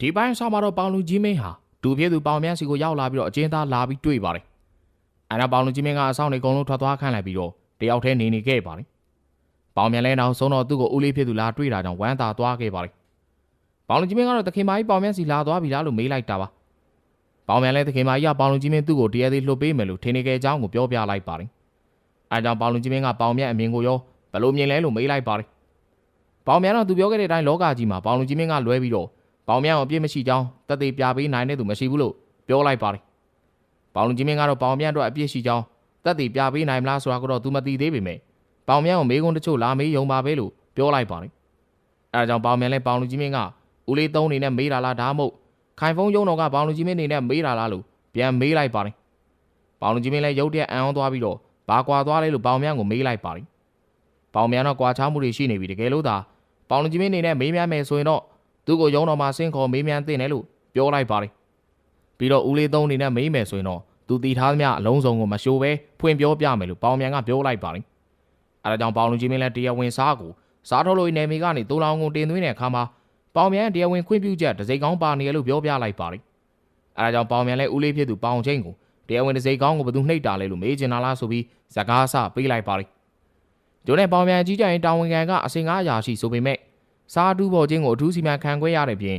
ဒီပိုင်းဆောက်မှာတော့ပေါင်လူကြီးမင်းဟာဒူပြည့်သူပေါင်မြန်းစီကိုရောက်လာပြီးတော့အကျဉ်းသားလာပြီးတွေ့ပါတယ်။အဲနောက်ပေါင်လူကြီးမင်းကအဆောင်နေအကုန်လုံးထွက်သွားခိုင်းလိုက်ပြီးတော့တယောက်တည်းနေနေခဲ့ပါတယ်။ပေါင်မြန်းလဲနောက်ဆုံးတော့သူ့ကိုဦးလေးဖြစ်သူလာတွေ့တာကြောင့်ဝမ်းသာသွားခဲ့ပါတယ်။ပေါင်လူကြီးမင်းကတော့တခင်မကြီးပေါင်မြန်းစီလာသွားပြီလားလို့မေးလိုက်တာပါ။ပေါင်မြန်းလဲတခင်မကြီးကပေါင်လူကြီးမင်းသူ့ကိုတရားသေးလှုပ်ပေးမယ်လို့ထင်နေခဲ့ကြောင်းကိုပြောပြလိုက်ပါတယ်။အဲကြောင့်ပေါင်လူကြီးမင်းကပေါင်မြန်းအမြင်ကိုရောဘယ်လိုမြင်လဲလို့မေးလိုက်ပါတယ်။ပေါင်မြန်းတော့သူပြောခဲ့တဲ့အတိုင်းလောကကြီးမှာပေါင်လူကြီးမင်းကလွဲပြီးတော့ ပေါင်မြန်းအောင်အပြစ်မရှိကြောင်းတသက်ပြပေးနိုင်တဲ့သူမရှိဘူးလို့ပြောလိုက်ပါတယ်။ပေါင်လူကြီးမင်းကတော့ပေါင်မြန်းအတွက်အပြစ်ရှိကြောင်းတသက်ပြပေးနိုင်မလားဆိုတာကိုတော့သူမသိသေးပေမဲ့ပေါင်မြန်းကိုမေးခွန်းတချို့လာမေးယုံပါပဲလို့ပြောလိုက်ပါတယ်။အဲဒါကြောင့်ပေါင်မြန်းလည်းပေါင်လူကြီးမင်းကဦးလေးသုံးနေနဲ့မေးတာလားဒါမှမဟုတ်ခိုင်ဖုံးယုံတော်ကပေါင်လူကြီးမင်းနေနဲ့မေးတာလားလို့ပြန်မေးလိုက်ပါတယ်။ပေါင်လူကြီးမင်းလည်းရုတ်တရက်အံ့ဩသွားပြီးတော့ဘာကွာသွားလဲလို့ပေါင်မြန်းကိုမေးလိုက်ပါတယ်။ပေါင်မြန်းတော့ကွာချားမှုတွေရှိနေပြီတကယ်လို့သာပေါင်လူကြီးမင်းနေနဲ့မေးမြန်းမယ်ဆိုရင်တော့ သူ့ကိုရုံတော်မှာဆင်းခေါ်မေးမြန်းသင့်တယ်လို့ပြောလိုက်ပါတယ်။ပြီးတော့ဦးလေးသုံးအနေနဲ့မေးမယ်ဆိုရင်တော့သူတီထားသမျှအလုံးစုံကိုမရှိုးပဲဖွင့်ပြောပြမယ်လို့ပေါင်မြန်ကပြောလိုက်ပါတယ်။အဲဒါကြောင့်ပေါင်လူကြီးမင်းလည်းတရားဝင်စားကိုစားထုတ်လို့နေမီကနေသုံးလောင်းကိုတင်သွင်းတဲ့အခါမှာပေါင်မြန်တရားဝင်ခွင့်ပြုချက်ဒစိကောင်းပါနေရလို့ပြောပြလိုက်ပါတယ်။အဲဒါကြောင့်ပေါင်မြန်လည်းဦးလေးဖြစ်သူပေါင်ချင်းကိုတရားဝင်ဒစိကောင်းကိုဘယ်သူနှိပ်တာလဲလို့မေးချင်တာလားဆိုပြီးစကားဆပေးလိုက်ပါတယ်။ကျိုးနဲ့ပေါင်မြန်ကြီးကြရင်တာဝန်ခံကအစင်ကားရာရှိဆိုပေမဲ့ စားတူးပေါ်ချင်းကိုအထူးစီမံခံခွဲရတဲ့ပြင်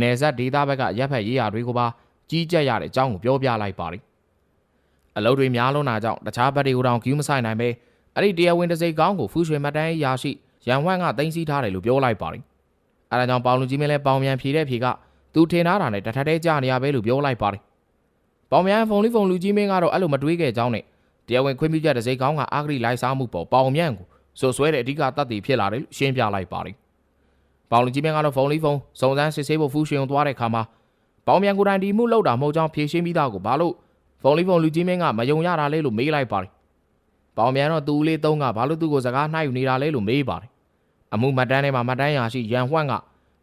နယ်စပ်ဒေသဘက်ကရပ်ဖက်ရေးရာတွေကိုပါကြီးကြပ်ရတဲ့အကြောင်းကိုပြောပြလိုက်ပါတယ်။အလုပ်တွေများလွန်းတာကြောင့်တခြားဘက်တွေကိုတောင်ကျူးမဆိုင်နိုင်ပဲအဲ့ဒီတရားဝင်တစိကောင်းကိုဖူးရွှေမတန်းရာရှိရန်ဝန့်ကတင်စီထားတယ်လို့ပြောလိုက်ပါတယ်။အဲဒါကြောင့်ပေါင်လူကြီးမင်းလည်းပေါင်မြန်ဖြေတဲ့ဖြေကသူထင်ထားတာနဲ့တထက်တဲကြနေရပဲလို့ပြောလိုက်ပါတယ်။ပေါင်မြန်ဖုန်လေးဖုန်လူကြီးမင်းကတော့အဲ့လိုမတွေးခဲ့ကြောင်းနဲ့တရားဝင်ခွင့်ပြုချက်တစိကောင်းကအာဂရိလိုက်စားမှုပေါ်ပေါင်မြန်ကိုဆွဆွဲတဲ့အဓိကတတ်တည်ဖြစ်လာတယ်လို့ရှင်းပြလိုက်ပါတယ်။ ပေါင်လူကြီးမင်းကတော့ဖုန်လေးဖုန်စုံစမ်းစစ်ဆေးဖို့ဖူးရွှေုံသွားတဲ့အခါမှာပေါင်မြန်ကိုတိုင်ဒီမှုလောက်တာမဟုတ်ကြောင်းဖြေရှင်းပြီးသားကိုဘာလို့ဖုန်လေးဖုန်လူကြီးမင်းကမယုံရတာလဲလို့မေးလိုက်ပါတယ်။ပေါင်မြန်တော့သူ့လေးသုံးကဘာလို့သူ့ကိုစကားနှိုက်ယူနေတာလဲလို့မေးပါတယ်။အမှုမှတ်တမ်းထဲမှာမှတ်တမ်းရာရှိရန်ဟွန့်က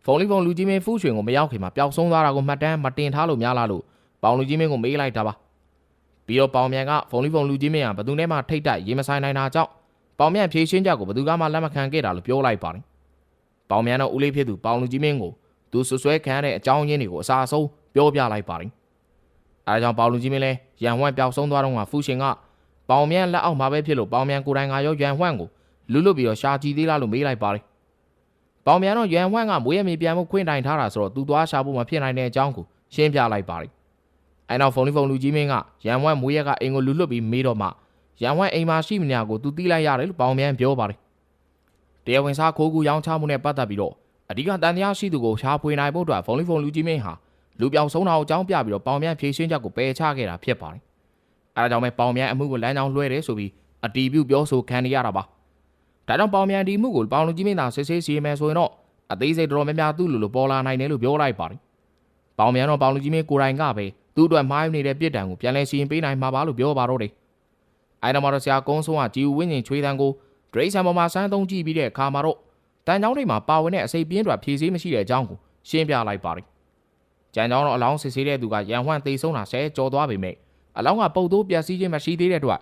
ဖုန်လေးဖုန်လူကြီးမင်းဖူးရွှင်ကိုမရောက်ခင်မှာပျောက်ဆုံးသွားတာကိုမှတ်တမ်းမတင်ထားလို့များလားလို့ပေါင်လူကြီးမင်းကိုမေးလိုက်တာပါ။ပြီးတော့ပေါင်မြန်ကဖုန်လေးဖုန်လူကြီးမင်းကဘသူနဲ့မှထိတ်တိုက်ရေမဆိုင်နိုင်တာကြောင့်ပေါင်မြန်ဖြေရှင်းချက်ကိုဘသူကမှလက်မခံခဲ့တာလို့ပြောလိုက်ပါတယ်။ ပေါင်မြန်တော့ဦးလေးဖြစ်သူပေါင်လူကြီးမင်းကိုသူဆွဆွဲခံရတဲ့အကြောင်းရင်းတွေကိုအစာအဆုံးပြောပြလိုက်ပါတယ်။အဲဒါကြောင့်ပေါင်လူကြီးမင်းလဲရန်ဝန့်ပျောက်ဆုံးသွားတော့ကဖူးရှင်ကပေါင်မြန်လက်အောက်မှာပဲဖြစ်လို့ပေါင်မြန်ကိုယ်တိုင်ကရောရန်ဝန့်ကိုလူလွတ်ပြီးတော့ရှာကြည့်သေးလားလို့မေးလိုက်ပါတယ်။ပေါင်မြန်တော့ရန်ဝန့်ကမွေးရမြေပြန်မှုခွင့်တိုင်ထားတာဆိုတော့သူသွားရှာဖို့မဖြစ်နိုင်တဲ့အကြောင်းကိုရှင်းပြလိုက်ပါတယ်။အဲနောက်ဖုန်လေးဖုန်လူကြီးမင်းကရန်ဝန့်မွေးရကအင်ကိုလူလွတ်ပြီးမေးတော့မှရန်ဝန့်အိမ်မှာရှိမနေကိုသူတီးလိုက်ရတယ်လို့ပေါင်မြန်ပြောပါတယ်။ တရားဝင်စားခိုးကူရောင်းချမှုနဲ့ပတ်သက်ပြီးတော့အဓိကတန်တရားရှိသူကိုရှားဖွေနိုင်ဖို့အတွက်ဖုန်လေးဖုန်လူကြီးမင်းဟာလူပြောင်ဆုံးတာကိုအကြောင်းပြပြီးတော့ပေါင်မြန်ဖြည့်ရှင်းချက်ကိုပယ်ချခဲ့တာဖြစ်ပါတယ်။အဲဒါကြောင့်ပဲပေါင်မြန်အမှုကိုလမ်းကြောင်းလွှဲတယ်ဆိုပြီးအတီးပြုပြောဆိုခံနေရတာပါ။ဒါကြောင့်ပေါင်မြန်ဒီမှုကိုပေါင်လူကြီးမင်းသာစစ်ဆေးစီမယ်ဆိုရင်တော့အသေးစိတ်တော်တော်များများသူ့လူလိုပေါ်လာနိုင်တယ်လို့ပြောလိုက်ပါတယ်။ပေါင်မြန်တော့ပေါင်လူကြီးမင်းကိုယ်တိုင်ကပဲသူ့အတွက်မှားနေတဲ့ပြစ်ဒဏ်ကိုပြန်လဲစီရင်ပေးနိုင်မှာပါလို့ပြောပါတော့တယ်။အဲဒါမှတော့ဆရာကုန်းဆုံးကជីဝဝင်းကျင်ချွေးတန်းကို ဒရိတ်ဆန်ပေါ်မှာစမ်းသုံးကြည့်ပြီးတဲ့အခါမှာတော့တန်ချောင်းတွေမှာပါဝင်တဲ့အစိပ်ပြင်းတွေဖြည့်စည်းမရှိတဲ့အကြောင်းကိုရှင်းပြလိုက်ပါတယ်။ကြံချောင်းတော့အလောင်းစစ်ဆေးတဲ့သူကရန်ဝမ်းသေဆုံးတာဆဲကြော်သွားပေမဲ့အလောင်းကပုတ်သိုးပြက်စီးခြင်းမရှိသေးတဲ့အတွက်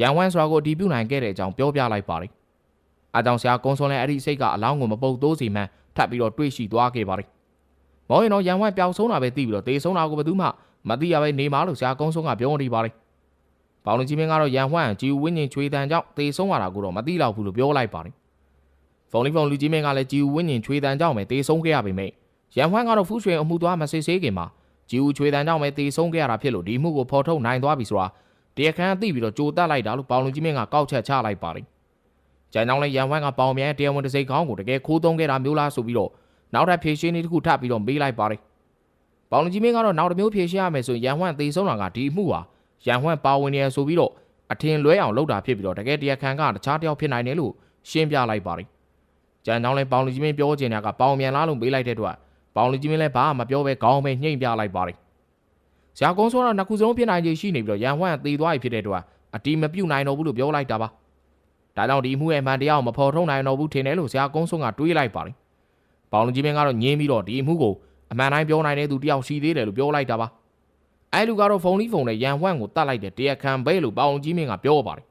ရန်ဝမ်းဆိုတာကိုအတီးပြုတ်နိုင်ခဲ့တဲ့အကြောင်းပြောပြလိုက်ပါတယ်။အားကြောင့်ဆရာကုန်းစွန်လည်းအဲ့ဒီစိတ်ကအလောင်းကိုမပုတ်သိုးစီမှန်ထပ်ပြီးတော့တွေးရှိသွားခဲ့ပါတယ်။မောင်ရင်တော့ရန်ဝမ်းပျောက်ဆုံးတာပဲသိပြီးတော့သေဆုံးတာကိုဘယ်သူမှမသိရပဲနေမှာလို့ဆရာကုန်းစွန်ကပြောနေပါတယ်။ ပေါင်လူကြီးမင်းကတော့ရန်ဝမ်းဂျီဝင်းကျင်ချွေတန်ကြောင့်သေဆုံးရတာကိုတော့မသိတော့ဘူးလို့ပြောလိုက်ပါတယ်။ဖုန်လီဖုန်လူကြီးမင်းကလည်းဂျီဝင်းကျင်ချွေတန်ကြောင့်ပဲသေဆုံးခဲ့ရပေမဲ့ရန်ဝမ်းကတော့ဖူးရွှေအမှုသွားမစစ်ဆေးခင်မှာဂျီဝချွေတန်ကြောင့်ပဲသေဆုံးခဲ့ရတာဖြစ်လို့ဒီမှုကိုဖော်ထုတ်နိုင်သွားပြီဆိုတာတရားခံသိပြီးတော့ကြိုတက်လိုက်တာလို့ပေါင်လူကြီးမင်းကကောက်ချက်ချလိုက်ပါတယ်။ကြံကြောင်းလဲရန်ဝမ်းကပေါင်မြန်တရားဝင်တစိတ်ခေါင်းကိုတကယ်ခိုးသုံးခဲ့တာမျိုးလားဆိုပြီးတော့နောက်ထပ်ဖြည့်ရှင်းနည်းတစ်ခုထပ်ပြီးတော့မေးလိုက်ပါတယ်။ပေါင်လူကြီးမင်းကတော့နောက်တစ်မျိုးဖြည့်ရှင်းရမယ်ဆိုရင်ရန်ဝမ်းသေဆုံးတာကဒီအမှုဟာ ရန်ဝမ်းပါဝင်နေရဆိုပြီးတော့အထင်လွဲအောင်လုပ်တာဖြစ်ပြီးတော့တကယ်တရားခံကတခြားတယောက်ဖြစ်နိုင်တယ်လို့ရှင်းပြလိုက်ပါတယ်။ကြံကြောင်းလဲပေါင်လူကြီးမင်းပြောချင်တာကပေါင်မြန်လားလို့မေးလိုက်တဲ့အတွက်ပေါင်လူကြီးမင်းလည်းဘာမှမပြောပဲခေါင်းပဲညှိမ့်ပြလိုက်ပါတယ်ဆရာကုန်းစောကနှစ်ခုစလုံးဖြစ်နိုင်ခြေရှိနေပြီးတော့ရန်ဟွမ်ကသေသွားပြီဖြစ်တဲ့အတွက်အတီးမပြုတ်နိုင်တော့ဘူးလို့ပြောလိုက်တာပါဒါကြောင့်ဒီအမှုရဲ့အမှန်တရားကိုမဖော်ထုတ်နိုင်တော့ဘူးထင်တယ်လို့ဆရာကုန်းစောကတွေးလိုက်ပါတယ်ပေါင်လူကြီးမင်းကတော့ညင်းပြီးတော့ဒီအမှုကိုအမှန်တိုင်းပြောနိုင်တဲ့သူတယောက်ရှိသေးတယ်လို့ပြောလိုက်တာပါ အဲလူကတော့ဖုန်းလေးဖုန်းနဲ့ရန်ဟွမ်ကိုတတ်လိုက်တဲ့တရားခံပဲလို့ပေါင်လူကြီးမင်းကပြောပါတယ်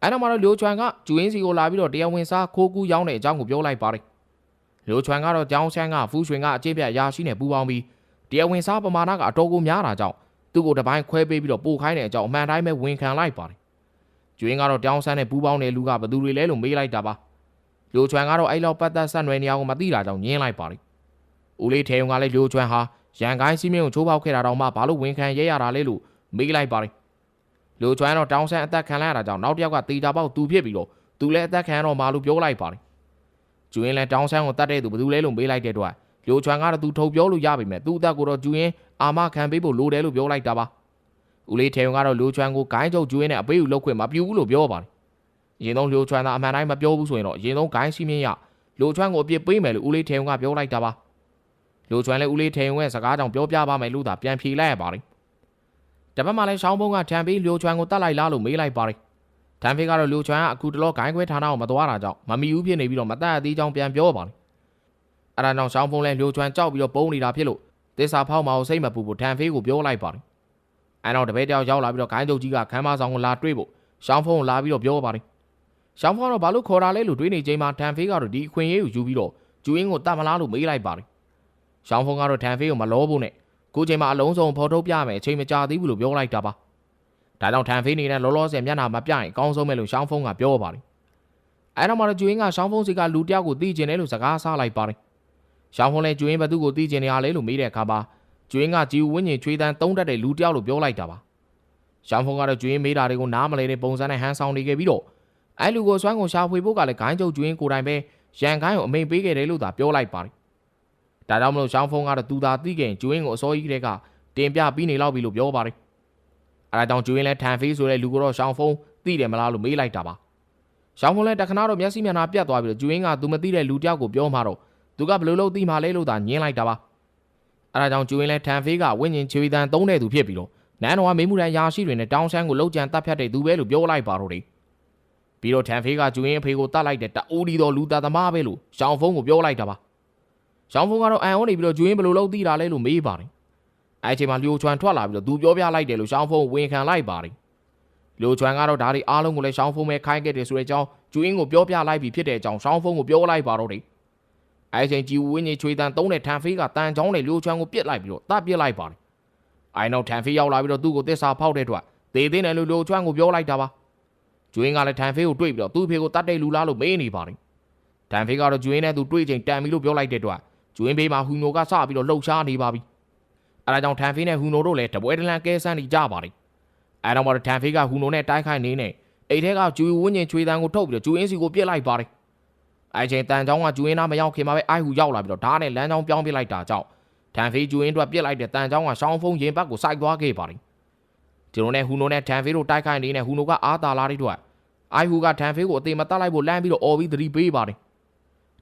အဲ့တော့မှတော့လျိုချွမ်ကကျူရင်းစီကိုလာပြီးတော့တရားဝင်စားခိုးကူးရောင်းတဲ့အကြောင်းကိုပြောလိုက်ပါတယ်လျိုချွမ်ကတော့ကြောင်းဆန်းကဖူးရွှင်ကအကျင့်ပြရာရှိနဲ့ပူပေါင်းပြီးတရားဝင်စားပမာဏကအတော်ကိုများတာကြောင့်သူ့ကိုတပိုင်းခွဲပေးပြီးတော့ပို့ခိုင်းတဲ့အကြောင်းအမှန်တိုင်းပဲဝန်ခံလိုက်ပါတယ်ကျူရင်းကတော့ကြောင်းဆန်းနဲ့ပူပေါင်းတဲ့လူကဘသူတွေလဲလို့မေးလိုက်တာပါလျိုချွမ်ကတော့အဲ့လောက်ပတ်သက်ဆက်နွယ်နေအောင်မသိတာကြောင့်ညင်းလိုက်ပါတယ်ဦးလေးထေုံကလည်းလျိုချွမ်ဟာ ရန်ကိုင်းစီးမင်းကိုချိုးပေါက်ခဲ့တာတော့မှဘာလို့ဝန်ခံရဲရတာလဲလို့မေးလိုက်ပါတယ်လူကျွမ်းတော့တောင်းဆန်းအသက်ခံလိုက်ရတာကြောင့်နောက်တစ်ယောက်ကတေချာပေါက်သူဖြစ်ပြီးတော့သူလည်းအသက်ခံရတော့မှလို့ပြောလိုက်ပါတယ်။ကျူရင်လည်းတောင်းဆန်းကိုတတ်တဲ့သူဘယ်သူလဲလို့မေးလိုက်တဲ့အတွက်လူကျွမ်းကတော့သူထုတ်ပြောလို့ရပြီမဲ့သူ့အသက်ကိုတော့ကျူရင်အာမခံပေးဖို့လိုတယ်လို့ပြောလိုက်တာပါ။ဦးလေးထေုံကတော့လူကျွမ်းကိုဂိုင်းချုပ်ကျူရင်နဲ့အပေးယူလုပ်ခွင့်မပြုဘူးလို့ပြောပါတယ်။အရင်ဆုံးလူကျွမ်းသာအမှန်တိုင်းမပြောဘူးဆိုရင်တော့အရင်ဆုံးဂိုင်းစီးမြင့်ရလူကျွမ်းကိုအပြစ်ပေးမယ်လို့ဦးလေးထေုံကပြောလိုက်တာပါ။ လူကျွမ်းလည်းဦးလေးထေုံရဲ့စကားကြောင့်ပြောပြပါမယ်လို့သာပြန်ဖြေလိုက်ရပါတယ်။တပတ်မှလည်းရှောင်းဘုံကထံပြီးလူကျွမ်းကိုတတ်လိုက်လားလို့မေးလိုက်ပါတယ်။ထန်ဖေးကတော့လူချွမ်းကအခုတလောဂိုင်းခွဲဌာနကိုမသွားတာကြောင့်မမီဦးဖြစ်နေပြီးတော့မတတ်အသေးချောင်းပြန်ပြောပါလေ။အဲ့ဒါကြောင့်ရှောင်းဖုံးလဲလူချွမ်းကြောက်ပြီးတော့ပုံနေတာဖြစ်လို့သစ္စာဖောက်မအောင်စိတ်မပူဘူးထန်ဖေးကိုပြောလိုက်ပါလေ။အဲ့တော့တပည့်တယောက်ရောက်လာပြီးတော့ဂိုင်းချုပ်ကြီးကခမ်းမဆောင်ကိုလာတွေ့ဖို့ရှောင်းဖုံးကိုလာပြီးတော့ပြောပါလေ။ရှောင်းဖုံးကတော့ဘာလို့ခေါ်တာလဲလို့တွေးနေချိန်မှာထန်ဖေးကတော့ဒီအခွင့်အရေးကိုယူပြီးတော့ကျူရင်းကိုတတ်မလားလို့မေးလိုက်ပါလေ။ ရှောင်းဖုံးကတော့ထန်ဖေးကိုမလောဖို့နဲ့ကိုချိန်မှာအလုံးစုံဖော်ထုတ်ပြမယ်အချိန်မကြာသေးဘူးလို့ပြောလိုက်တာပါ။ဒါကြောင့်ထန်ဖေးနေတဲ့လောလောဆယ်မျက်နှာမပြရင်အကောင်းဆုံးပဲလို့ရှောင်းဖုံးကပြောပါတယ်။အဲတော့မှတော့ကျွင်းကရှောင်းဖုံးစီကလူတယောက်ကိုသိကျင်တယ်လို့စကားဆလိုက်ပါတယ်။ရှောင်းဖုံးလည်းကျွင်းဘသူကိုသိကျင်နေရလဲလို့မေးတဲ့အခါမှာကျွင်းကဂျီဝင်းညင်ချွေးတန်းသုံးတတ်တဲ့လူတယောက်လို့ပြောလိုက်တာပါ။ရှောင်းဖုံးကတော့ကျွင်းမေးတာတွေကိုနားမလဲတဲ့ပုံစံနဲ့ဟန်ဆောင်နေခဲ့ပြီးတော့အဲလူကိုစွမ်းကိုရှာဖွေဖို့ကလည်းဂိုင်းချုပ်ကျွင်းကိုယ်တိုင်ပဲရန်ခိုင်းကိုအမိန်ပေးခဲ့တယ်လို့သာပြောလိုက်ပါတယ်။ ဒါကြောင့်မလို့ရှောင်းဖုံးကတော့သူသာသိခင်ကျွင်းကိုအစိုးရကြီးတွေကတင်ပြပြီးနေလောက်ပြီလို့ပြောပါတယ်။အဲဒါကြောင့်ကျွင်းလဲထန်ဖေးဆိုတဲ့လူကိုတော့ရှောင်းဖုံးသိတယ်မလားလို့မေးလိုက်တာပါ။ရှောင်းဖုံးလဲတခဏတော့မျက်စိမျက်နှာပြတ်သွားပြီးတော့ကျွင်းကသူမသိတဲ့လူတယောက်ကိုပြောမှတော့သူကဘယ်လိုလုပ်သိမှလဲလို့သာညင်းလိုက်တာပါ။အဲဒါကြောင့်ကျွင်းလဲထန်ဖေးကဝိညာဉ်ချွေတန်သုံးတဲ့သူဖြစ်ပြီးတော့နန်းတော်ကမေးမှုတန်းရာရှိတွေနဲ့တောင်းဆန်းကိုလောက်ကြံတတ်ဖြတ်တဲ့သူပဲလို့ပြောလိုက်ပါတော့တယ်။ပြီးတော့ထန်ဖေးကကျွင်းအဖေကိုတတ်လိုက်တဲ့တအိုးဒီတော်လူသားသမားပဲလို့ရှောင်းဖုံးကိုပြောလိုက်တာပါ။ ရှောင်းဖုံးကတော့အန်အောနေပြီးတော့ကျွင်းဘယ်လိုလုပ်သိတာလဲလို့မေးပါတယ်။အဲအချိန်မှာလျိုချွမ်ထွက်လာပြီးတော့သူပြောပြလိုက်တယ်လို့ရှောင်းဖုံးဝန်ခံလိုက်ပါတယ်။လျိုချွမ်ကတော့ဒါတွေအားလုံးကိုလည်းရှောင်းဖုံးပဲခိုင်းခဲ့တယ်ဆိုတဲ့အကြောင်းကျူအင်းကိုပြောပြလိုက်ပြီးဖြစ်တဲ့အကြောင်းရှောင်းဖုံးကိုပြောလိုက်ပါတော့တယ်။အဲအချိန်ကြီးဝင်းကြီးချွေတန်သုံးတဲ့ထန်ဖေးကတန်ချောင်းနဲ့လျိုချွမ်ကိုပြစ်လိုက်ပြီးတော့တပစ်လိုက်ပါတယ်။အဲနောက်ထန်ဖေးရောက်လာပြီးတော့သူ့ကိုတစ္ဆာဖောက်တဲ့အတွက်သေသေးတယ်လို့လျိုချွမ်ကိုပြောလိုက်တာပါ။ကျူအင်းကလည်းထန်ဖေးကိုတွေ့ပြီးတော့သူ့ဖေကိုတတ်တဲ့လူလားလို့မေးနေပါတယ်။ထန်ဖေးကတော့ကျူအင်းနဲ့သူတွေ့ချိန်တန်ပြီးလို့ပြောလိုက်တဲ့အတွက် ကျူအင်းဖေးမှာဟူနိုကစပြီးတော့လှုပ်ရှားနေပါပြီ။အဲဒါကြောင့်ထန်ဖေးနဲ့ဟူနိုတို့လည်းတပွဲတလန်ကဲဆန်းနေကြပါတယ်။အဲတော့မှထန်ဖေးကဟူနိုနဲ့တိုက်ခိုက်နေနေအိတ်ထဲကကျူဝင်းကျင်ချွေတန်းကိုထုတ်ပြီးတော့ကျူအင်းစီကိုပြစ်လိုက်ပါတယ်။အဲချိန်တန်ချောင်းကကျူအင်းသားမရောက်ခင်မှာပဲအိုက်ဟူရောက်လာပြီးတော့ဓာတ်နဲ့လမ်းချောင်းပြောင်းပြစ်လိုက်တာကြောင့်ထန်ဖေးကျူအင်းတို့ပြစ်လိုက်တဲ့တန်ချောင်းကရှောင်းဖုံးရင်ဘတ်ကိုစိုက်သွားခဲ့ပါတယ်။ဒီလိုနဲ့ဟူနိုနဲ့ထန်ဖေးတို့တိုက်ခိုက်နေနေဟူနိုကအာသာလာတဲ့အတွက်အိုက်ဟူကထန်ဖေးကိုအသေးမတတ်လိုက်ဖို့လမ်းပြီးတော့အော်ပြီးသတိပေးပါတယ်။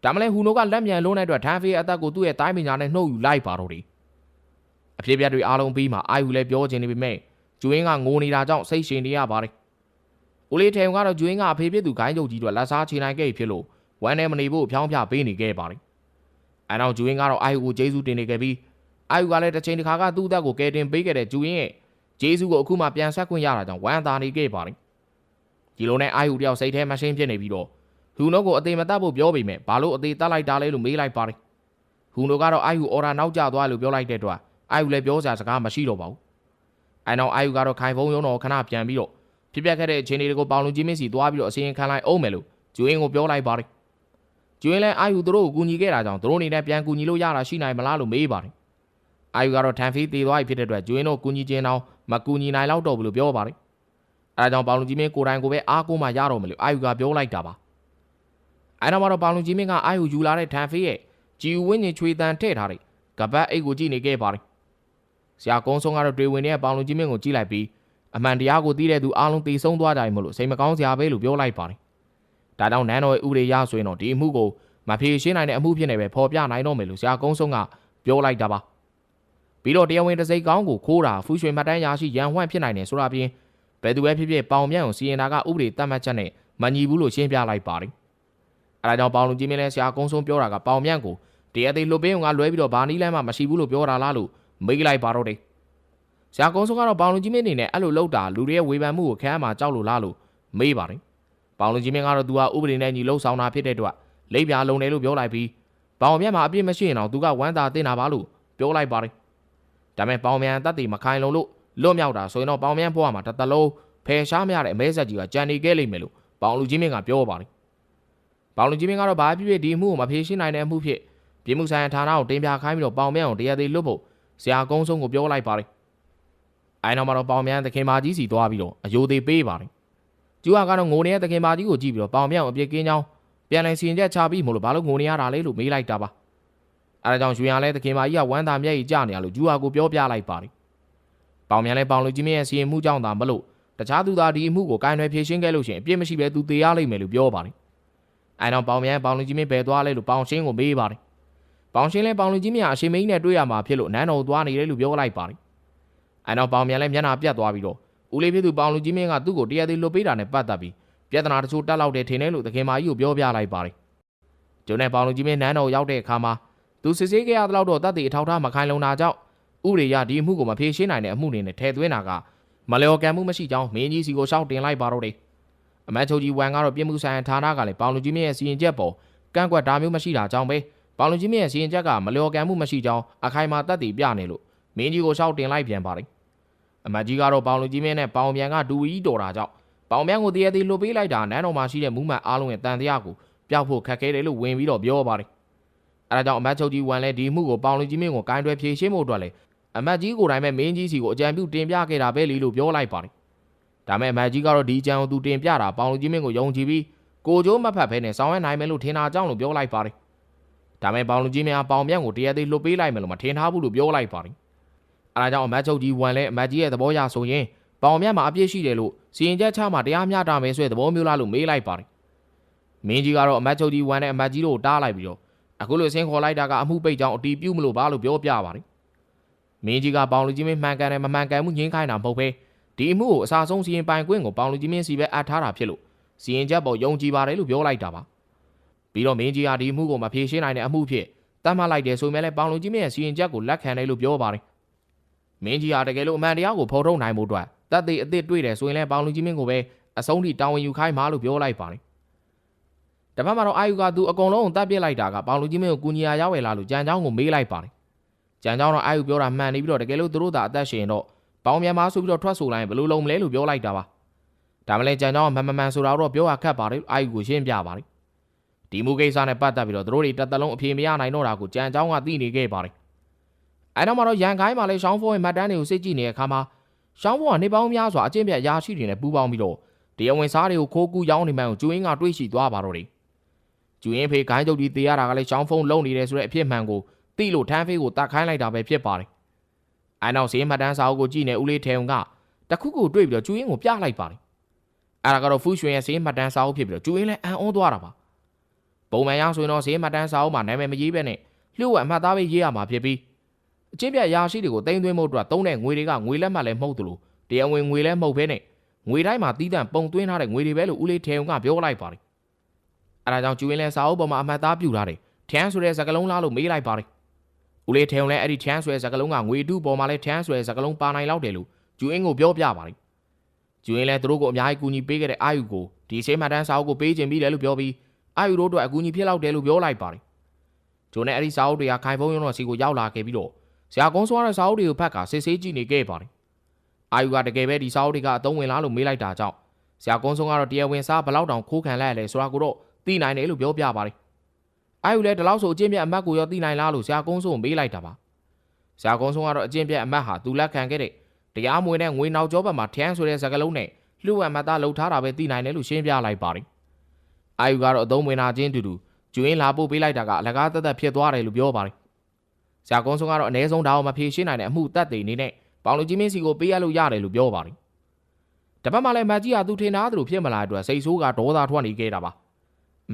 ဒါမှလည်းဟူနိုကလက်မြန်လုံးတဲ့အတွက်ထန်ဖေးအသက်ကိုသူ့ရဲ့တိုင်းပညာနဲ့နှုတ်ယူလိုက်ပါတော့တယ်။အဖြစ်ပြက်တွေအားလုံးပြီးမှအိုက်ဟူလည်းပြောချင်နေပေမဲ့ကျူအင်းကငိုနေတာကြောင့်စိတ်ရှင်နေရပါတယ်။ဦးလေးထေုံကတော့ကျူအင်းကအဖေဖြစ်သူဂိုင်းချုပ်ကြီးတို့လက်စားချေနိုင်ခဲ့ဖြစ်လို့ဝမ်းထဲမနေဖို့ဖြောင်းဖြပေးနေခဲ့ပါတယ်။အဲနောက်ကျူအင်းကတော့အိုက်ဟူကိုကျေးဇူးတင်နေခဲ့ပြီးအိုက်ဟူကလည်းတစ်ချိန်တစ်ခါကသူ့အသက်ကိုကယ်တင်ပေးခဲ့တဲ့ကျူအင်းရဲ့ကျေးဇူးကိုအခုမှပြန်ဆက်ခွင့်ရတာကြောင့်ဝမ်းသာနေခဲ့ပါတယ်။ဒီလိုနဲ့အိုက်ဟူတယောက်စိတ်ထဲမရှင်းဖြစ်နေပြီးတော့ ဟူနိုကိုအသေးမတတ်ဖို့ပြောပေမဲ့ဘာလို့အသေးတတ်လိုက်တာလဲလို့မေးလိုက်ပါတယ်။ဟူနိုကတော့အိုက်ဟူအော်ရာနောက်ကျသွားလို့ပြောလိုက်တဲ့အတွက်အိုက်ဟူလည်းပြောစရာစကားမရှိတော့ပါဘူး။အဲနောက်အိုက်ဟူကတော့ခိုင်ဖုံးရုံတော်ခဏပြန်ပြီးတော့ဖြစ်ပျက်ခဲ့တဲ့အခြေအနေတွေကိုပေါင်လူကြီးမင်းစီသွားပြီးတော့အစီရင်ခံလိုက်အောင်မယ်လို့ဂျူအင်းကိုပြောလိုက်ပါတယ်။ဂျူအင်းလည်းအာယူသူတို့ကိုကူညီခဲ့တာကြောင့်သူတို့အနေနဲ့ပြန်ကူညီလို့ရတာရှိနိုင်မလားလို့မေးပါတယ်။အာယူကတော့ထန်ဖီးသေးသွားပြီဖြစ်တဲ့အတွက်ဂျူအင်းတို့ကူညီခြင်းတော့မကူညီနိုင်တော့ဘူးလို့ပြောပါတယ်။အဲဒါကြောင့်ပေါင်လူကြီးမင်းကိုယ်တိုင်ကိုပဲအားကိုးမှရတော့မယ်လို့အာယူကပြောလိုက်တာပါ။ အဲနောက်မှာတော့ပေါင်လူကြီးမင်းကအာယူယူလာတဲ့ထန်ဖီးရဲ့ဂျီဝင်းညင်ချွေတန်ထည့်ထားတဲ့ကပတ်အိတ်ကိုကြည့်နေခဲ့ပါတယ်။ဆရာကုန်းဆုံးကတော့တွေဝင်တဲ့ပေါင်လူကြီးမင်းကိုကြည့်လိုက်ပြီးအမှန်တရားကိုသိတဲ့သူအားလုံးသိဆုံးသွားကြပြီမို့လို့စိတ်မကောင်းစရာပဲလို့ပြောလိုက်ပါတယ်။ဒါကြောင့်နန်းတော်ရဲ့ဥပဒေရဆိုရင်တော့ဒီအမှုကိုမဖြေရှင်းနိုင်တဲ့အမှုဖြစ်နေပဲပေါ်ပြနိုင်တော့မယ်လို့ဆရာကုန်းဆုံးကပြောလိုက်တာပါ။ပြီးတော့တရားဝင်တစိတ်ကောင်းကိုခိုးတာဖူးရွှေမှတ်တမ်းရရှိရန်ဝှန့်ဖြစ်နိုင်တယ်ဆိုတာပြင်ဘယ်သူပဲဖြစ်ဖြစ်ပေါင်မြန့်ကိုစီရင်တာကဥပဒေတတ်မှတ်ချက်နဲ့မညီဘူးလို့ရှင်းပြလိုက်ပါတယ်။ အဲဒါကြောင့်ပေါင်လူကြီးမင်းလဲဆရာကုန်းဆုံးပြောတာကပေါင်မြန့်ကိုတရားသေးလွတ်ပေးအောင်ကလွဲပြီးတော့ဘာနီးလမ်းမှမရှိဘူးလို့ပြောတာလားလို့မေးလိုက်ပါတော့တယ်။ဆရာကုန်းဆုံးကတော့ပေါင်လူကြီးမင်းအနေနဲ့အဲ့လိုလုပ်တာလူတွေရဲ့ဝေဖန်မှုကိုခံရမှာကြောက်လို့လားလို့မေးပါတယ်။ပေါင်လူကြီးမင်းကတော့သူကဥပဒေနဲ့ညီလို့ဆောင်တာဖြစ်တဲ့အတွက်လိပ်ပြာလုံတယ်လို့ပြောလိုက်ပြီးပေါင်မြန့်မှာအပြစ်မရှိရင်တော့သူကဝမ်းသာတင်တာပါလို့ပြောလိုက်ပါတယ်။ဒါပေမဲ့ပေါင်မြန့်တတ်တည်မခိုင်လုံလို့လွတ်မြောက်တာဆိုရင်တော့ပေါင်မြန့်ဘွားမှာတစ်တလုံးဖယ်ရှားမရတဲ့အမဲဆက်ကြီးကကြံနေခဲ့လိမ့်မယ်လို့ပေါင်လူကြီးမင်းကပြောပါတယ်။ ပေါင်လူကြီးမင်းကတော့ဘာဖြစ်ဖြစ်ဒီအမှုကိုမဖြေရှင်းနိုင်တဲ့အမှုဖြစ်ပြည်မှုဆိုင်ရာဌာနကိုတင်ပြခိုင်းပြီးတော့ပေါင်မြန့်ကိုတရားသေးလွတ်ဖို့ဆရာကုန်းဆုံးကိုပြောလိုက်ပါတယ်။အဲနောက်မှာတော့ပေါင်မြန့်သခင်မကြီးစီသွားပြီးတော့အယိုသေးပေးပါတယ်။ကျူဟာကတော့ငိုနေတဲ့သခင်မကြီးကိုကြည့်ပြီးတော့ပေါင်မြန့်ကိုအပြစ်ကင်းကြောင်းပြန်လည်စီရင်ချက်ချပြီးမို့လို့ဘာလို့ငိုနေရတာလဲလို့မေးလိုက်တာပါ။အဲဒါကြောင့်ရွှေရန်လဲသခင်မကြီးကဝမ်းသာမျက်ရည်ကျနေရလို့ကျူဟာကိုပြောပြလိုက်ပါတယ်။ပေါင်မြန့်လဲပေါင်လူကြီးမင်းရဲ့စီရင်မှုကြောင့်သာမလို့တခြားသူသားဒီအမှုကိုကိုင်တွယ်ဖြေရှင်းခဲ့လို့ရှိရင်အပြစ်မရှိဘဲသူသေရလိမ့်မယ်လို့ပြောပါတယ်။ အဲနောက်ပေါင်မြန်ပေါင်လူကြီးမင်းဘယ်သွားလဲလို့ပေါင်ရှင်းကိုမေးပါတယ်။ပေါင်ရှင်းလဲပေါင်လူကြီးမင်းကအရှင်မင်းနဲ့တွေ့ရမှာဖြစ်လို့နန်းတော်သွားနေတယ်လို့ပြောလိုက်ပါတယ်။အဲနောက်ပေါင်မြန်လဲမျက်နှာပြတ်သွားပြီးတော့ဦးလေးဖြစ်သူပေါင်လူကြီးမင်းကသူ့ကိုတရားသေးလွတ်ပေးတာနဲ့ပတ်သက်ပြီးပြဿနာတချို့တက်လောက်တယ်ထင်တယ်လို့သခင်မကြီးကိုပြောပြလိုက်ပါတယ်။ကျုံနဲ့ပေါင်လူကြီးမင်းနန်းတော်ရောက်တဲ့အခါမှာသူစစ်ဆေးခဲ့ရတဲ့လောက်တော့တတ်တည်အထောက်ထားမခိုင်လုံတာကြောင့်ဥရိယဒီအမှုကိုမဖြေရှင်းနိုင်တဲ့အမှုတွေနဲ့ထည့်သွင်းတာကမလျော်ကန်မှုမရှိကြောင်းမင်းကြီးစီကိုရှောက်တင်လိုက်ပါတော့တယ်။ အမတ်ချုပ်ကြီးဝမ်ကတော့ပြည်မှုဆိုင်ဌာနကလည်းပေါင်လူကြီးမြင့်ရဲ့စီရင်ချက်ပေါ်ကန့်ကွက်တာမျိုးမရှိတာကြောင့်ပဲပေါင်လူကြီးမြင့်ရဲ့စီရင်ချက်ကမလျော်ကန်မှုမရှိကြောင်းအခိုင်အမာတတ်တည်ပြနေလို့မင်းကြီးကိုရှောက်တင်လိုက်ပြန်ပါတယ်။အမတ်ကြီးကတော့ပေါင်လူကြီးမြင့်နဲ့ပေါင်ပြန်ကဒူဝီတော်တာကြောင့်ပေါင်ပြန်ကိုတရေသေးလွတ်ပေးလိုက်တာနန်းတော်မှာရှိတဲ့မူးမှန်အားလုံးရဲ့တန်တရားကိုပျောက်ဖို့ခက်ခဲတယ်လို့ဝင်ပြီးတော့ပြောပါတယ်။အဲဒါကြောင့်အမတ်ချုပ်ကြီးဝမ်လည်းဒီမှုကိုပေါင်လူကြီးမြင့်ကိုဂိုင်းတွဲဖြေရှင်းဖို့အတွက်လည်းအမတ်ကြီးကိုယ်တိုင်ပဲမင်းကြီးစီကိုအကြံပြုတင်ပြခဲ့တာပဲလीလို့ပြောလိုက်ပါတယ်။ ဒါမဲ့အမတ်ကြီးကတော့ဒီအကြံကိုသူတင်ပြတာပေါင်လူကြီးမင်းကိုယုံကြည်ပြီးကိုကျိုးမဖတ်ဖဲနဲ့ဆောင်ရွက်နိုင်မယ်လို့ထင်တာကြောင့်လို့ပြောလိုက်ပါတယ်။ဒါမဲ့ပေါင်လူကြီးမင်းကပေါင်မြတ်ကိုတရားသေးလွတ်ပေးလိုက်မယ်လို့မထင်ထားဘူးလို့ပြောလိုက်ပါတယ်။အဲဒါကြောင့်အမတ်ချုပ်ကြီးဝန်လဲအမတ်ကြီးရဲ့သဘောရဆိုရင်ပေါင်မြတ်မှာအပြစ်ရှိတယ်လို့စီရင်ချက်ချမှတရားမျှတမယ်ဆိုတဲ့သဘောမျိုးလားလို့မေးလိုက်ပါတယ်။မင်းကြီးကတော့အမတ်ချုပ်ကြီးဝန်နဲ့အမတ်ကြီးတို့တားလိုက်ပြီးတော့အခုလိုဆင်းခေါ်လိုက်တာကအမှုပိတ်ကြောင်းအတီးပြုတ်မလို့ပါလို့ပြောပြပါတယ်မင်းကြီးကပေါင်လူကြီးမင်းမှန်ကန်တယ်မမှန်ကန်မှုငင်းခိုင်းတာမဟုတ်ပဲ ဒီအမှုကိုအစားဆုံးစီရင်ပိုင်ခွင့်ကိုပေါင်လူကြီးမင်းစီပဲအပ်ထားတာဖြစ်လို့စီရင်ချက်ပေါ်ယုံကြည်ပါတယ်လို့ပြောလိုက်တာပါပြီးတော့မင်းကြီးကဒီအမှုကိုမဖြေရှင်းနိုင်တဲ့အမှုဖြစ်တတ်မှတ်လိုက်တယ်ဆိုမြဲလဲပေါင်လူကြီးမင်းရဲ့စီရင်ချက်ကိုလက်ခံတယ်လို့ပြောပါတယ်မင်းကြီးကတကယ်လို့အမှန်တရားကိုဖော်ထုတ်နိုင်မှုအတွက်တပ်သေးအစ်စ်တွေ့တယ်ဆိုရင်လဲပေါင်လူကြီးမင်းကိုပဲအဆုံးထိတာဝန်ယူခိုင်းမှာလို့ပြောလိုက်ပါတယ်တပတ်မှာတော့အာယူကသူအကုန်လုံးကိုတတ်ပြစ်လိုက်တာကပေါင်လူကြီးမင်းကိုကူညီရရောက်ရလာလို့ကြံချောင်းကိုမေးလိုက်ပါတယ်ကြံကြောင်းတော့အာယူပြောတာမှန်နေပြီးတော့တကယ်လို့သူတို့သာအသက်ရှင်တော့ ပေါင်းမြန်မာဆိုပြီးတော့ထွက်ဆိုလိုက်ဘယ်လိုလုပ်မလဲလို့ပြောလိုက်တာပါဒါမှလည်းကြံကြောင်းကမမမှန်ဆိုတာတော့ပြောရခက်ပါတယ်အာယူကိုရှင်းပြပါတယ်ဒီမှုကိစ္စနဲ့ပတ်သက်ပြီးတော့သူတို့တွေတသက်လုံးအပြေမရနိုင်တော့တာကိုကြံကြောင်းကသိနေခဲ့ပါတယ်အဲနောက်မှာတော့ရန်ခိုင်းမှာလည်းရှောင်းဖိုးရဲ့မှတ်တမ်းတွေကိုစစ်ကြည့်နေတဲ့အခါမှာရှောင်းဖိုးကနေပေါင်းများစွာအကျင့်ပြတ်ရာရှိတွေနဲ့ပူးပေါင်းပြီးတော့တရားဝင်စားတွေကိုခိုးကူးရောင်းနေမှန်းကိုကျူရင်းကတွေးရှိသွားပါတော့တယ်ကျူရင်းဖေခိုင်းချုပ်ကြီးတေးရတာကလည်းရှောင်းဖုံးလုံနေတယ်ဆိုတဲ့အဖြစ်မှန်ကိုတိလို့ထန်းဖေးကိုတတ်ခိုင်းလိုက်တာပဲဖြစ်ပါတယ်။ အဲနောက်ဈေးမှတ်တမ်းစာအုပ်ကိုကြည့်နေဦးလေးထေုံကတခုခုတွေ့ပြီးတော့ကျူရင်းကိုပြလိုက်ပါတယ်။အဲဒါကတော့ဖူးရွှင်ရဲ့ဈေးမှတ်တမ်းစာအုပ်ဖြစ်ပြီးတော့ကျူရင်းလည်းအံ့ဩသွားတာပါ။ပုံမှန်ရဆိုရင်တော့ဈေးမှတ်တမ်းစာအုပ်မှာနာမည်မရေးပဲနဲ့လျှို့ဝှက်အမှတ်သားပဲရေးရမှာဖြစ်ပြီးအချင်းပြရာရှိတွေကိုတင်သွင်းမှုအတွက်သုံးတဲ့ငွေတွေကငွေလက်မှတ်လည်းမဟုတ်သလိုတရားဝင်ငွေလည်းမဟုတ်ဘဲနဲ့ငွေတိုင်းမှာတီးတန့်ပုံသွင်းထားတဲ့ငွေတွေပဲလို့ဦးလေးထေုံကပြောလိုက်ပါတယ်။အဲဒါကြောင့်ကျူရင်းလည်းစာအုပ်ပေါ်မှာအမှတ်သားပြုထားတယ်။ထန်းဆိုတဲ့စကားလုံးလားလို့မေးလိုက်ပါတယ်။ ဦးလေးထဲုံလည်းအဲ့ဒီချမ်းဆွဲစကလုံးကငွေတုပေါ်မှာလည်းချမ်းဆွဲစကလုံးပါနိုင်လောက်တယ်လို့ဂျူအင်းကိုပြောပြပါတယ်ဂျူအင်းလည်းသူတို့ကိုအများကြီးကူညီပေးခဲ့တဲ့အာယူကိုဒီဆေးမှတ်တန်းစာအုပ်ကိုပေးခြင်းပြီးတယ်လို့ပြောပြီးအာယူတို့အတွက်အကူအညီဖြစ်လောက်တယ်လို့ပြောလိုက်ပါတယ်ဂျိုနဲ့အဲ့ဒီစာအုပ်တွေကခိုင်ဖုံးရုံတော်စီကိုရောက်လာခဲ့ပြီးတော့ဆရာကုန်းစွာတဲ့စာအုပ်တွေကိုဖတ်ကာစစ်ဆေးကြည့်နေခဲ့ပါတယ်အာယူကတကယ်ပဲဒီစာအုပ်တွေကအသုံးဝင်လားလို့မေးလိုက်တာကြောင့်ဆရာကုန်းစွန်ကတော့တရားဝင်စားဘလောက်တောင်ခိုးခံလိုက်ရလဲဆိုတာကိုတော့သိနိုင်တယ်လို့ပြောပြပါတယ် အာယူလည်းဒီလောက်ဆိုအကျင့်ပြတ်အမတ်ကိုရောသိနိုင်လားလို့ဆရာကုန်းစုံမေးလိုက်တာပါဆရာကုန်းစုံကတော့အကျင့်ပြတ်အမတ်ဟာသူလက်ခံခဲ့တဲ့တရားမွေနဲ့ငွေနောက်ကျောဘက်မှာထန်းဆိုတဲ့စကားလုံးနဲ့လှုပ်ဝက်မသားလှုပ်ထားတာပဲသိနိုင်တယ်လို့ရှင်းပြလိုက်ပါတယ်အာယူကတော့အသုံးဝင်တာချင်းတူတူကျွင်းလာပို့ပေးလိုက်တာကအလကားသက်သက်ဖြစ်သွားတယ်လို့ပြောပါတယ်ဆရာကုန်းစုံကတော့အ ਨੇ ဆုံးဒါအောင်မဖြေရှင်းနိုင်တဲ့အမှုတက်သေးနေနဲ့ပေါင်လူကြီးမင်းစီကိုပေးရလို့ရတယ်လို့ပြောပါတယ်တပတ်မှလည်းမတ်ကြီးကသူထင်သားသလိုဖြစ်မလာတဲ့အတွက်စိတ်ဆိုးကဒေါသထွက်နေခဲ့တာပါ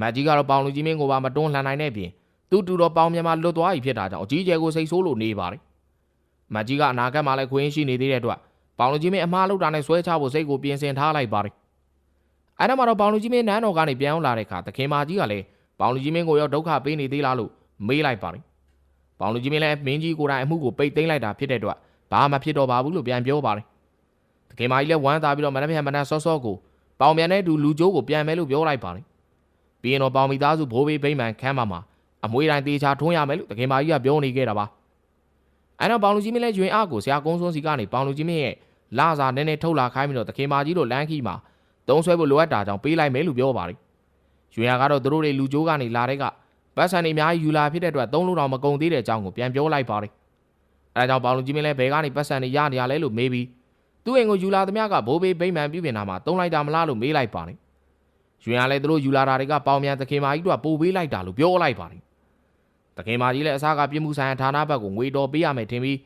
မတ်ကြီးကတော့ပေါင်လူကြီးမင်းကိုပါမတွန်းလှန်နိုင်တဲ့ပြင်သူတူတော်ပေါင်မြန်မာလွတ်သွားပြီဖြစ်တာကြောင့်အကြီးကျယ်ကိုစိတ်ဆိုးလို့နေပါတယ်မတ်ကြီးကအနာဂတ်မှာလည်းခွင့်ရှိနေသေးတဲ့အတွက်ပေါင်လူကြီးမင်းအမှားလုပ်တာနဲ့ဆွဲချဖို့စိတ်ကိုပြင်ဆင်ထားလိုက်ပါတယ်အဲ့ဒါမှတော့ပေါင်လူကြီးမင်းနန်းတော်ကနေပြန်ရောက်လာတဲ့အခါသခင်မကြီးကလည်းပေါင်လူကြီးမင်းကိုရောဒုက္ခပေးနေသေးလားလို့မေးလိုက်ပါတယ်ပေါင်လူကြီးမင်းလည်းမင်းကြီးကိုယ်တိုင်အမှုကိုပိတ်သိမ်းလိုက်တာဖြစ်တဲ့အတွက်ဘာမှဖြစ်တော့ပါဘူးလို့ပြန်ပြောပါတယ်သခင်မကြီးလည်းဝမ်းသာပြီးတော့မနက်ဖြန်မနက်စောစောကိုပေါင်မြန်တဲ့သူလူကျိုးကိုပြန်မယ်လို့ပြောလိုက်ပါတယ် ပြီးရင်တော့ပေါင်မိသားစုဘိုးဘေးဗိမ့်မှန်ခမ်းမှာမှာအမွေတိုင်းတေချာထွန်းရမယ်လို့သခင်မကြီးကပြောနေခဲ့တာပါအဲ့တော့ပေါင်လူကြီးမင်းလည်းရွင်အားကိုဆရာကုန်းစွန်းစီကနေပေါင်လူကြီးမင်းရဲ့လာစာနည်းနည်းထုတ်လာခိုင်းပြီးတော့သခင်မကြီးတို့လမ်းခီမှာသုံးဆွဲဖို့လိုအပ်တာကြောင့်ပေးလိုက်မယ်လို့ပြောပါတယ်ရွင်အားကတော့သူတို့တွေလူကျိုးကနေလာတဲ့ကပတ်စံတွေအများကြီးယူလာဖြစ်တဲ့အတွက်သုံးလို့တော့မကုန်သေးတဲ့အကြောင်းကိုပြန်ပြောလိုက်ပါတယ်အဲဒါကြောင့်ပေါင်လူကြီးမင်းလည်းဘယ်ကနေပတ်စံတွေရနေရလဲလို့မေးပြီးသူ့အိမ်ကိုယူလာသမျှကဘိုးဘေးဗိမ့်မှန်ပြုပြင်တာမှာသုံးလိုက်တာမလားလို့မေးလိုက်ပါတယ် ရွင်အားလည်းသူတို့ယူလာတာတွေကပေါင်မြန်သခင်မကြီးတို့ကပို့ပေးလိုက်တာလို့ပြောလိုက်ပါတယ်တခင်မကြီးလည်းအစားကပြင်းမှုဆိုင်ရာဌာနဘက်ကိုငွေတော်ပေးရမယ်ထင်ပြီး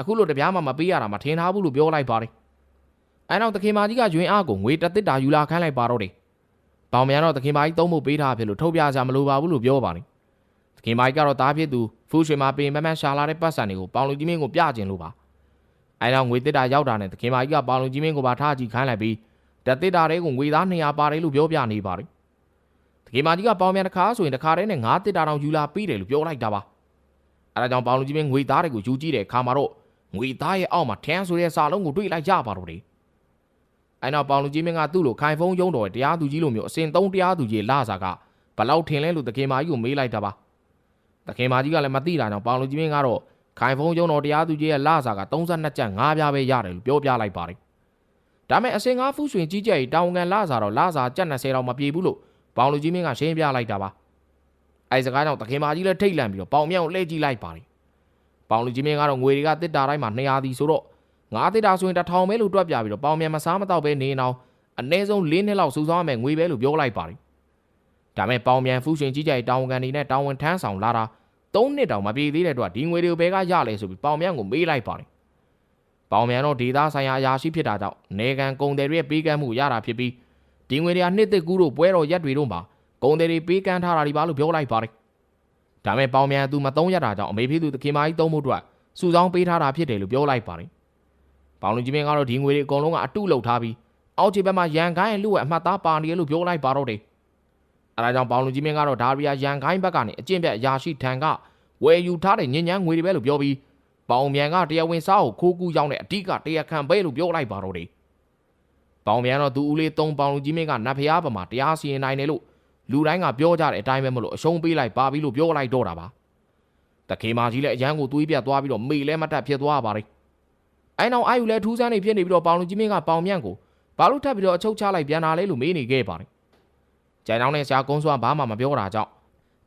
အခုလိုတပြားမှမပေးရတာမထင်ထားဘူးလို့ပြောလိုက်ပါတယ်။အဲနောက်တခင်မကြီးကရွင်အားကိုငွေတစ်တစ်တာယူလာခိုင်းလိုက်ပါတော့တယ်။ပေါင်မြန်တော့တခင်မကြီးသုံးဖို့ပေးထားဖြစ်လို့ထုတ်ပြကြမလိုပါဘူးလို့ပြောပါတယ်။တခင်မကြီးကတော့တားဖြစ်သူဖူးရွှေမှာပင်မမန်းရှာလာတဲ့ပတ်စံတွေကိုပေါင်လူကြီးမင်းကိုပြကျင်လို့ပါ။အဲနောက်ငွေတစ်တာရောက်တာနဲ့တခင်မကြီးကပေါင်လူကြီးမင်းကိုပါထားကြည့်ခိုင်းလိုက်ပြီး တတစ်တာတွေကိုငွေသား200ပါတယ်လို့ပြောပြနေပါတယ်။တခင်မကြီးကပေါင်မြန်တစ်ခါဆိုရင်တစ်ခါတည်းနဲ့9တစ်တာတောင်ယူလာပြီးတယ်လို့ပြောလိုက်တာပါ။အဲဒါကြောင့်ပေါင်လူကြီးမင်းငွေသားတွေကိုယူကြည့်တဲ့အခါမှာတော့ငွေသားရဲ့အောက်မှာထန်းဆိုတဲ့စာလုံးကိုတွေ့လိုက်ကြပါတော့တယ်။အဲနောက်ပေါင်လူကြီးမင်းကသူ့လိုခိုင်ဖုံးရုံးတော်တရားသူကြီးလိုမျိုးအစဉ်သုံးတရားသူကြီးလာစာကဘလောက်ထင်လဲလို့တခင်မကြီးကိုမေးလိုက်တာပါ။တခင်မကြီးကလည်းမသိတာကြောင့်ပေါင်လူကြီးမင်းကတော့ခိုင်ဖုံးရုံးတော်တရားသူကြီးရဲ့လာစာက32ကျပ်5ပြားပဲရတယ်လို့ပြောပြလိုက်ပါတယ်။ ဒါမဲ့အစင်ငါဖူးရွှင်ကြီးကျယ်တောင်ကန်လာစာတော့လာစာကျပ်20တောင်မပြေဘူးလို့ပေါင်လူကြီးမင်းကရှင်းပြလိုက်တာပါ။အဲစကားကြောင့်တခင်မကြီးလည်းထိတ်လန့်ပြီးတော့ပေါင်မြောင်လှည့်ကြည့်လိုက်ပါတယ်ပေါင်လူကြီးမင်းကတော့ငွေတွေကတစ်တာတိုင်းမှာ200ဒီဆိုတော့ငါးတစ်တာဆိုရင်တစ်ထောင်ပဲလို့တွက်ပြပြီးတော့ပေါင်မြန်မစားမတော့ပဲနေအောင်အနည်းဆုံး၄နှစ်လောက်စုဆောင်းရမယ်ငွေပဲလို့ပြောလိုက်ပါတယ်ဒါမဲ့ပေါင်မြန်ဖူးရှင်ကြီးကြိုက်တောင်ကန်နေနဲ့တောင်ဝန်ထမ်းဆောင်လာတာ၃နှစ်တောင်မပြေသေးတဲ့အတွက်ဒီငွေတွေကိုဘယ်ကရလဲဆိုပြီးပေါင်မြန်ကိုမေးလိုက်ပါတယ် ပေါင်မြန်တော့ဒေသဆိုင်ရာအရာရှိဖြစ်တာကြောင့်နေကန်ကုံတယ်ရဲ့ပေးကမ်းမှုရတာဖြစ်ပြီးဒီငွေတွေကနှစ်သက်ကူးတို့ပွဲတော်ရက်တွေတို့မှာကုံတယ်တွေပေးကမ်းထားတာဒီပါလို့ပြောလိုက်ပါတယ်ဒါမဲ့ပေါင်မြန်သူမသုံးရတာကြောင့်အမေဖေးသူတခင်မကြီးသုံးဖို့အတွက်စုဆောင်းပေးထားတာဖြစ်တယ်လို့ပြောလိုက်ပါတယ်။ပေါင်လူကြီးမင်းကတော့ဒီငွေတွေအကုန်လုံးကအတုလုပ်ထားပြီးအောက်ခြေဘက်မှာရန်ခိုင်းရဲ့လူရဲ့အမှတ်သားပါနေလို့ပြောလိုက်ပါတော့တယ်။အဲဒါကြောင့်ပေါင်လူကြီးမင်းကတော့ဒါရီယာရန်ခိုင်းဘက်ကနေအကျင့်ပြတ်အရာရှိထံကဝယ်ယူထားတဲ့ညဉ့်ညမ်းငွေတွေပဲလို့ပြောပြီး ပေါင်မြန်ကတရားဝင်စားကိုခိုးကူးရောက်တဲ့အဓိကတရားခံပဲလို့ပြောလိုက်ပါတော့တယ်။ပေါင်မြန်တော့သူဦးလေးသုံးပေါင်လူကြီးမင်းကနတ်ဖျားပမာတရားစီရင်နိုင်တယ်လို့လူတိုင်းကပြောကြတဲ့အတိုင်းပဲမလို့အရှုံးပေးလိုက်ပါပြီလို့ပြောလိုက်တော့တာပါတခေမာကြီးလည်းအရန်ကိုသွေးပြတ်သွားပြီးတော့မေလဲမတက်ဖြစ်သွားပါလေအဲနောက်အာယူလည်းထူးဆန်းနေဖြစ်နေပြီးတော့ပေါင်လူကြီးမင်းကပေါင်မြန့်ကိုဘာလို့ထပ်ပြီးတော့အချုပ်ချလိုက်ပြန်လာလဲလို့မေးနေခဲ့ပါတယ်ကျန်တောင်းနဲ့ဆရာကုန်းစွာဘာမှမပြောတာကြောင့်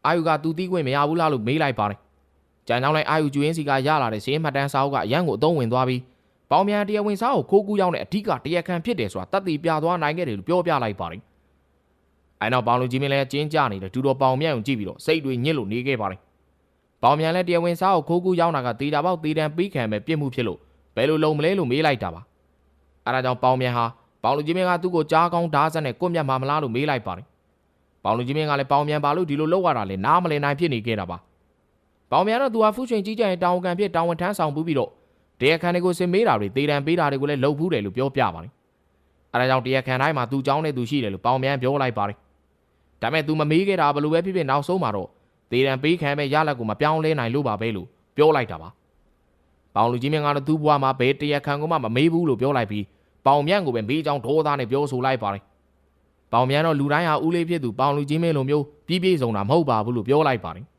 အာယူကသူတီးခွင့်မရဘူးလားလို့မေးလိုက်ပါတယ် ကျန်တောင်းလိုက်အာယူကျွင်းစီကရလာတဲ့စင်းမှတ်တန်းစာအုပ်ကအရန်ကိုအသုံးဝင်သွားပြီးပေါင်မြန်တရားဝင်စားကိုခိုးကူးရောက်တဲ့အဓိကတရားခံဖြစ်တယ်ဆိုတာတတ်သိပြသွားနိုင်ခဲ့တယ်လို့ပြောပြလိုက်ပါတယ်အဲနောက်ပေါင်လူကြီးမင်းလည်းအကျဉ်းကျနေတယ်ဒူတော်ပေါင်မြန်ကိုကြည့်ပြီးတော့စိတ်တွေညစ်လို့နေခဲ့ပါတယ်။ပေါင်မြန်လည်းတရားဝင်စားကိုခိုးကူးရောက်တာကတေတာပေါက်တေတံပြီးခံမဲ့ပြစ်မှုဖြစ်လို့ဘယ်လိုလုံမလဲလို့မေးလိုက်တာပါ။အဲဒါကြောင့်ပေါင်မြန်ဟာပေါင်လူကြီးမင်းကသူ့ကိုကြားကောင်းဓာတ်ဆက်နဲ့ကွတ်မြတ်မှာမလားလို့မေးလိုက်ပါတယ်။ပေါင်လူကြီးမင်းကလည်းပေါင်မြန်ပါလို့ဒီလိုလုပ်ရတာလေနားမလည်နိုင်ဖြစ်နေခဲ့တာပါ။ ။ပေါင်မြတော့သူဟာဖူးချိန်ကြီးကြရင်တာဝန်ခံဖြစ်တာဝန်ထမ်းဆောင်ပြီးပြီးတော့တရားခံတွေကိုစင်မေးတာတွေတေတံပေးတာတွေကိုလည်းလုပ်ဘူးတယ်လို့ပြောပြပါတယ်။အဲဒါကြောင့်တရားခံတိုင်းမှာသူကြောင်းတဲ့သူရှိတယ်လို့ပေါင်မြပြောလိုက်ပါတယ်။ဒါပေမဲ့သူမမေးခဲ့တာဘလို့ပဲဖြစ်ဖြစ်နောက်ဆုံးမှာတော့တေတံပေးခံမဲ့ရလက်ကိုမပြောင်းလဲနိုင်လို့ပါပဲလို့ပြောလိုက်တာပါ။ပေါင်လူကြီးမြတ်ကတော့သူ့ဘဝမှာဘယ်တရားခံကမှမမေးဘူးလို့ပြောလိုက်ပြီးပေါင်မြန့်ကိုပဲမေးချောင်းဒေါသနဲ့ပြောဆိုလိုက်ပါတယ်။ပေါင်မြန့်တော့လူတိုင်းဟာဦးလေးဖြစ်သူပေါင်လူကြီးမင်းလိုမျိုးပြည့်ပြည့်စုံတာမဟုတ်ပါဘူးလို့ပြောလိုက်ပါတယ်။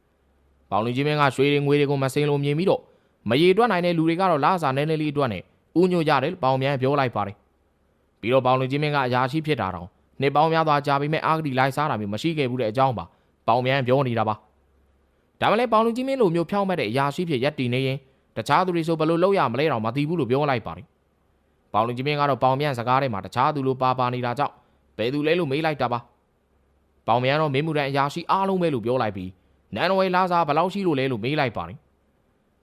ပေါင်လူကြီးမင်းကရွှေတွေငွေတွေကိုမစင်လို့မြင်ပြီးတော့မရေတွက်နိုင်တဲ့လူတွေကတော့လာစာနဲနဲလေးအတွက်နဲ့ဦးညွတ်ရတယ်ပေါင်မြန့်ပြောလိုက်ပါတယ်ပြီးတော့ပေါင်လူကြီးမင်းကအရာရှိဖြစ်တာတော့နှစ်ပေါင်းများစွာကြာပြီးမဲ့အာဂတိလိုက်စားတာမျိုးမရှိခဲ့ဘူးတဲ့အကြောင်းပါပေါင်မြန်ပြောနေတာပါဒါမှလည်းပေါင်လူကြီးမင်းလိုမျိုးဖြောင်းမဲ့တဲ့အရာရှိဖြစ်ရက်တည်နေရင်တခြားသူတွေဆိုဘယ်လိုလုပ်ရမလဲတော့မသိဘူးလို့ပြောလိုက်ပါတယ်ပေါင်လူကြီးမင်းကတော့ပေါင်မြန်စကားထဲမှာတခြားသူလိုပါပါနေတာကြောင့်ဘယ်သူလဲလို့မေးလိုက်တာပါပေါင်မြန်တော့မင်းမူတန်အရာရှိအားလုံးပဲလို့ပြောလိုက်ပြီး နန်ဝဲလာစားဘယ်လောက်ရှိလို့လဲလို့မေးလိုက်ပါတယ်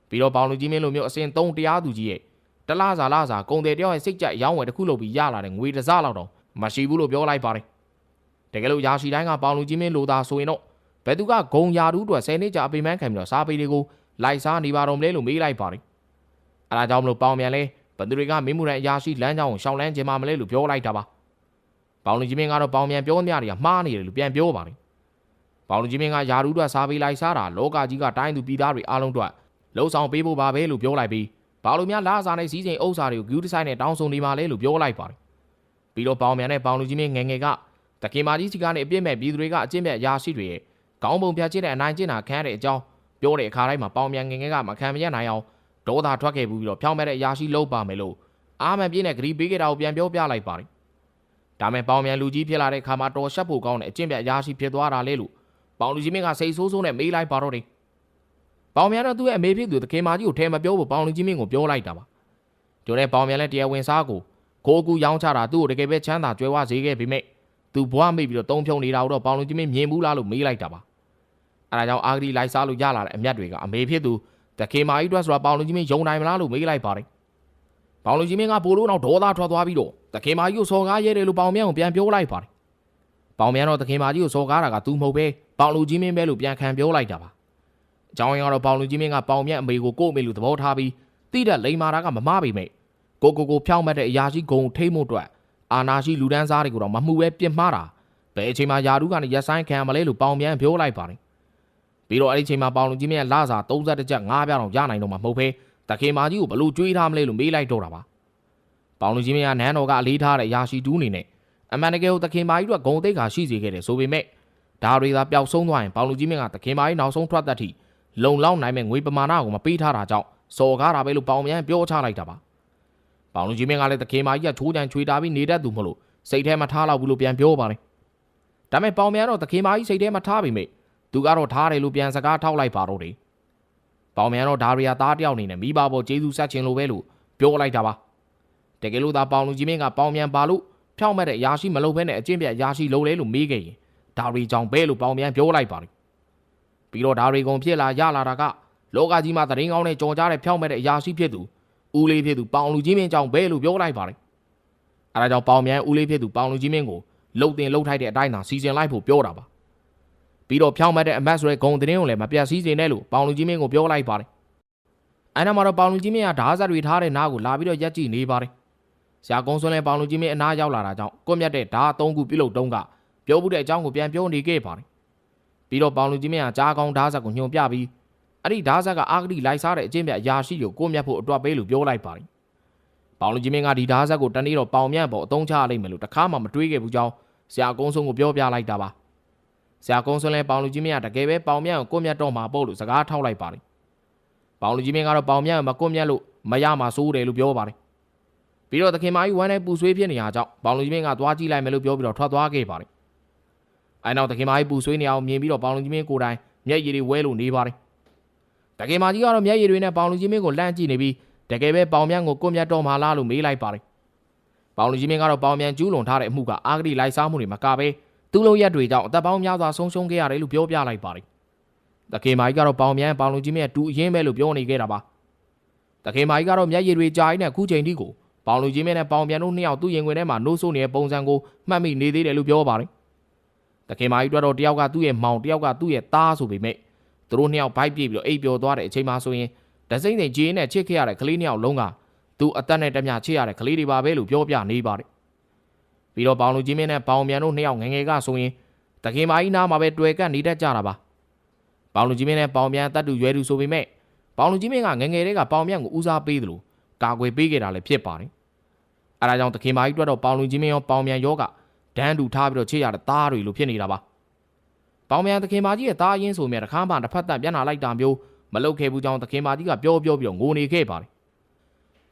ပြီးတော့ပေါင်လူကြီးမင်းလိုမျိုးအစင်သုံးတရားသူကြီးရဲ့တလားစာလားစာကုံတယ်တယောက်ရဲ့စိတ်ကြိုက်ရောင်းဝယ်တစ်ခုလုပ်ပြီးရလာတဲ့ငွေတစ်စလောက်တော့မရှိဘူးလို့ပြောလိုက်ပါတယ်တကယ်လို့ရာရှိတိုင်းကပေါင်လူကြီးမင်းလိုသာဆိုရင်တော့ဘယ်သူကဂုံရာတူးအတွက်10နှစ်ကြာအပိမန်းခံပြီးတော့စားပေတွေကိုလိုက်စားနေပါတော့မလဲလို့မေးလိုက်ပါတယ်အဲဒါကြောင့်မလို့ပေါင်မြန်လဲဘသူတွေကမင်းမှုရန်အရာရှိလမ်းကြောင်းကိုရှောင်လန်းခြင်းမမလဲလို့ပြောလိုက်တာပါပေါင်လူကြီးမင်းကတော့ပေါင်မြန်ပြောသမျှတွေကမှားနေတယ်လို့ပြန်ပြောပါတယ် ပေါင်လူကြီးမင်းကယာရူးအတွက်စားပေးလိုက်စားတာလောကကြီးကတိုင်းသူပြည်သားတွေအားလုံးအတွက်လှုပ်ဆောင်ပေးဖို့ပါပဲလို့ပြောလိုက်ပြီးဘာလို့များလားစားနဲ့စီးစိမ်ဥစ္စာတွေကိုဂူးဒီဇိုင်းနဲ့တောင်းဆိုနေပါလဲလို့ပြောလိုက်ပါတယ်ပြီးတော့ပေါင်မြန်နဲ့ပေါင်လူကြီးမင်းငယ်ငယ်ကတခင်မာကြီးစီကနေအပြစ်မဲ့ပြည်သူတွေကအကျင့်မဲ့အရာရှိတွေရဲ့ကောင်းပုံပြချစ်တဲ့အနိုင်ကျင့်တာခံရတဲ့အကြောင်းပြောတဲ့အခါတိုင်းမှာပေါင်မြန်ငယ်ငယ်ကမခံမရနိုင်အောင်ဒေါသထွက်ခဲ့ပြီးတော့ဖြောင်းမဲ့တဲ့အရာရှိလုံးပါမယ်လို့အာမန်ပြင်းတဲ့ဂရီပေးခဲ့တာကိုပြန်ပြောပြလိုက်ပါတယ်ဒါမဲ့ပေါင်မြန်လူကြီးဖြစ်လာတဲ့အခါမှာတော်ရှက်ဖို့ကောင်းတဲ့အကျင့်မဲ့အရာရှိဖြစ်သွားတာလေလို့ ပေါင်လူကြီးမင်းကစိတ်ဆိုးဆိုးနဲ့မေးလိုက်ပါတော့တယ်ပေါင်မြန်တော့သူ့ရဲ့အမေဖြစ်သူတခင်မာကြီးကိုထဲမပြောဖို့ပေါင်လူကြီးမင်းကိုပြောလိုက်တာပါကျိုးနဲ့ပေါင်မြန်လည်းတရားဝင်စားကိုကိုကူရောင်းချတာသူ့ကိုတကယ်ပဲချမ်းသာကြွယ်ဝစေခဲ့ပေမဲ့သူဘွားမိတ်ပြီးတော့တုံးဖြုံနေတာတော့ပေါင်လူကြီးမင်းမြင်ဘူးလားလို့မေးလိုက်တာပါအဲဒါကြောင့်အာဂရီလိုက်စားလို့ရလာတဲ့အမျက်တွေကအမေဖြစ်သူတခင်မာကြီးအတွက်ဆိုတာပေါင်လူကြီးမင်းယုံနိုင်မလားလို့မေးလိုက်ပါတယ်ပေါင်လူကြီးမင်းကပိုလို့တော့ဒေါသထွက်သွားပြီးတော့တခင်မာကြီးကိုစော်ကားရဲတယ်လို့ပေါင်မြန်ကိုပြန်ပြောလိုက်ပါတယ်ပေါင်မြန်တော့တခင်မာကြီးကိုစော်ကားတာကသူမဟုတ်ပဲ ပေါင်လူကြီးမင်းပဲလို့ပြန်ခံပြောလိုက်တာပါအကြောင်းရင်းကတော့ပေါင်လူကြီးမင်းကပေါင်မြန်အမေကိုကို့အမေလို့သဘောထားပြီးတိတဲ့လိန်မာတာကမမပေမဲ့ကိုကိုကိုဖြောင်းမဲ့တဲ့အရာရှိဂုံထိမ့်မှုအတွက်အာနာရှိလူဒန်းစားတွေကိုတော့မမှုပဲပြစ်မှားတာဘယ်အချိန်မှယာရုကနေရက်ဆိုင်ခံမလဲလို့ပေါင်မြန်ပြောလိုက်ပါတယ်ပြီးတော့အဲ့ဒီအချိန်မှာပေါင်လူကြီးမင်းကလာစာ32ချက်5ပြားတော့ရနိုင်တော့မှာမဟုတ်ပဲတခင်မာကြီးကိုဘလို့ကြွေးထားမလဲလို့မေးလိုက်တော့တာပါပေါင်လူကြီးမင်းကနန်းတော်ကအလေးထားတဲ့ယာရှိတူးအနေနဲ့အမှန်တကယ်ကိုတခင်မာကြီးတို့ကဂုံတိတ်ခါရှိစေခဲ့တယ်ဆိုပေမဲ့ ဒါတွေသာပျောက်ဆုံးသွားရင်ပေါင်လူကြီးမင်းကတခင်မာကြီးနောက်ဆုံးထွက်သက်ထိလုံလောက်နိုင်မဲ့ငွေပမာဏကိုမပေးထားတာကြောင့်စော်ကားတာပဲလို့ပေါင်မြန်ပြောချလိုက်တာပါပေါင်လူကြီးမင်းကလည်းတခင်မာကြီးကချိုးချံချွေတာပြီးနေတတ်သူမလို့စိတ်ထဲမှာထားလောက်ဘူးလို့ပြန်ပြောပါတယ်ဒါပေမဲ့ပေါင်မြန်တော့တခင်မာကြီးစိတ်ထဲမှာထားပေမဲ့သူကတော့ထားတယ်လို့ပြန်စကားထောက်လိုက်ပါတော့တယ်ပေါင်မြန်တော့ဒါရီယာသားတယောက်အနေနဲ့မိဘပေါ်ကျေးဇူးဆက်ခြင်းလိုပဲလို့ပြောလိုက်တာပါတကယ်လို့သာပေါင်လူကြီးမင်းကပေါင်မြန်ပါလို့ဖြောင်းမဲ့တဲ့အရာရှိမလုပ်ဘဲနဲ့အကျင့်ပြအရာရှိလုပ်လဲလို့မေးခဲ့ရင် ဒါရီကြောင့်ပဲလို့ပေါင်မြန်ပြောလိုက်ပါတယ်ပြီးတော့ဒါရီကုံဖြစ်လာရလာတာကလောကကြီးမှာတရင်ကောင်းနဲ့ကြော်ကြားတဲ့ဖြောင်းမဲ့တဲ့အရာရှိဖြစ်သူဦးလေးဖြစ်သူပေါင်လူကြီးမင်းကြောင့်ပဲလို့ပြောလိုက်ပါတယ်အဲဒါကြောင့်ပေါင်မြန်ဦးလေးဖြစ်သူပေါင်လူကြီးမင်းကိုလှုပ်တင်လှုပ်ထိုက်တဲ့အတိုင်းသာစီစဉ်လိုက်ဖို့ပြောတာပါပြီးတော့ဖြောင်းမဲ့တဲ့အမတ်ဆိုတဲ့ဂုံသတင်းကိုလည်းမပြတ်စည်းစေနဲ့လို့ပေါင်လူကြီးမင်းကိုပြောလိုက်ပါတယ်အဲနာမှာတော့ပေါင်လူကြီးမင်းကဓာတ်ဆက်တွေထားတဲ့နားကိုလာပြီးတော့ရက်ကြည့်နေပါတယ်ဆရာကုန်းစွန်းလဲပေါင်လူကြီးမင်းအနားရောက်လာတာကြောင့်ကွက်မြတ်တဲ့ဓာတ်အသုံးခုပြုတ်လုတုံးက ပြောမှုတဲ့အကြောင်းကိုပြန်ပြောနေခဲ့ပါတယ်ပြီးတော့ပေါင်လူကြီးမင်းကကြားကောင်းဓာတ်ဆက်ကိုညွှန်ပြပြီးအဲ့ဒီဓာတ်ဆက်ကအာဂတိလိုက်စားတဲ့အချင်းပြအရာရှိကိုကိုမြတ်ဖို့အတွက်ပေးလို့ပြောလိုက်ပါတယ်ပေါင်လူကြီးမင်းကဒီဓာတ်ဆက်ကိုတနေ့တော့ပေါင်မြတ်ပေါ်အသုံးချလိမ့်မယ်လို့တခါမှမတွေးခဲ့ဘူးကြောင်းဆရာကုန်းစွန်းကိုပြောပြလိုက်တာပါဆရာကုန်းစွန်းလဲပေါင်လူကြီးမင်းကတကယ်ပဲပေါင်မြတ်ကိုကိုမြတ်တော့မှာပို့လို့စကားထောက်လိုက်ပါတယ်ပေါင်လူကြီးမင်းကတော့ပေါင်မြတ်ကိုမကိုမြတ်လို့မရမှာစိုးတယ်လို့ပြောပါတယ်ပြီးတော့သခင်မကြီးဝမ်းနဲ့ပူဆွေးဖြစ်နေရကြောင်းပေါင်လူကြီးမင်းကသွားကြည့်လိုက်မယ်လို့ပြောပြီးတော့ထွက်သွားခဲ့ပါတယ် အဲနောက်သခင်မကြီးပူဆွေးနေအောင်မြင်ပြီးတော့ပေါင်လူကြီးမင်းကိုယ်တိုင်မျက်ရည်တွေဝဲလို့နေပါတယ်တကယ်မကြီးကတော့မျက်ရည်တွေနဲ့ပေါင်လူကြီးမင်းကိုလှမ်းကြည့်နေပြီးတကယ်ပဲပေါင်မြတ်ကိုကိုမြတ်တော့မှာလားလို့မေးလိုက်ပါတယ်ပေါင်လူကြီးမင်းကတော့ပေါင်မြန်ကျူးလွန်ထားတဲ့အမှုကအာဂတိလိုက်စားမှုတွေမကပဲသူ့လိုရက်တွေကြောင့်အသက်ပေါင်းများစွာဆုံးရှုံးခဲ့ရတယ်လို့ပြောပြလိုက်ပါတယ်တကယ်မကြီးကတော့ပေါင်မြန်ပေါင်လူကြီးမင်းတူအရင်ပဲလို့ပြောနေခဲ့တာပါတကယ်မကြီးကတော့မျက်ရည်တွေကြာရင်းနဲ့အခုချိန်ထိကိုပေါင်လူကြီးမင်းနဲ့ပေါင်ပြန်တို့နှစ်ယောက်သူ့ရင်ခွင်ထဲမှာနှိုးဆိုးနေတဲ့ပုံစံကိုမှတ်မိနေသေးတယ်လို့ပြောပါတယ် တခင်မကြီးတို့တော့တယောက်ကသူ့ရဲ့မောင်တယောက်ကသူ့ရဲ့သားဆိုပေမဲ့သူတို့နှစ်ယောက်ဘိုက်ပြေးပြီးတော့အိပ်ပျော်သွားတဲ့အချိန်မှဆိုရင်ဒစိမ့်စိမ့်ဂျေးနဲ့ချစ်ခဲ့ရတဲ့ကလေးနှစ်ယောက်လုံးကသူအသက်နဲ့တမျှချစ်ရတဲ့ကလေးတွေပါပဲလို့ပြောပြနေပါတယ်ပြီးတော့ပေါင်လူကြီးမင်းနဲ့ပေါင်မြန်တို့နှစ်ယောက်ငငယ်ကဆိုရင်တခင်မကြီးနားမှာပဲတွေ့ကပ်နေတတ်ကြတာပါပေါင်လူကြီးမင်းနဲ့ပေါင်မြန်တတ်တူရွယ်သူဆိုပေမဲ့ပေါင်လူကြီးမင်းကငငယ်တွေကပေါင်မြန်ကိုဦးစားပေးတယ်လို့ကာကွယ်ပေးခဲ့တာလည်းဖြစ်ပါတယ်အဲဒါကြောင့်တခင်မကြီးတွေ့တော့ပေါင်လူကြီးမင်းရောပေါင်မြန်ရောက ဒန်းတူထားပြီးတော့ချစ်ရတဲ့သားတွေလိုဖြစ်နေတာပါပေါင်မြန်တခင်မကြီးရဲ့သားရင်းဆိုမြဲတစ်ခါမှတစ်ဖက်သက်ပြန်လာလိုက်တာမျိုးမလုပ်ခဲ့ဘူးကြောင်းတခင်မကြီးကပြောပြောပြီးတော့ငိုနေခဲ့ပါတယ်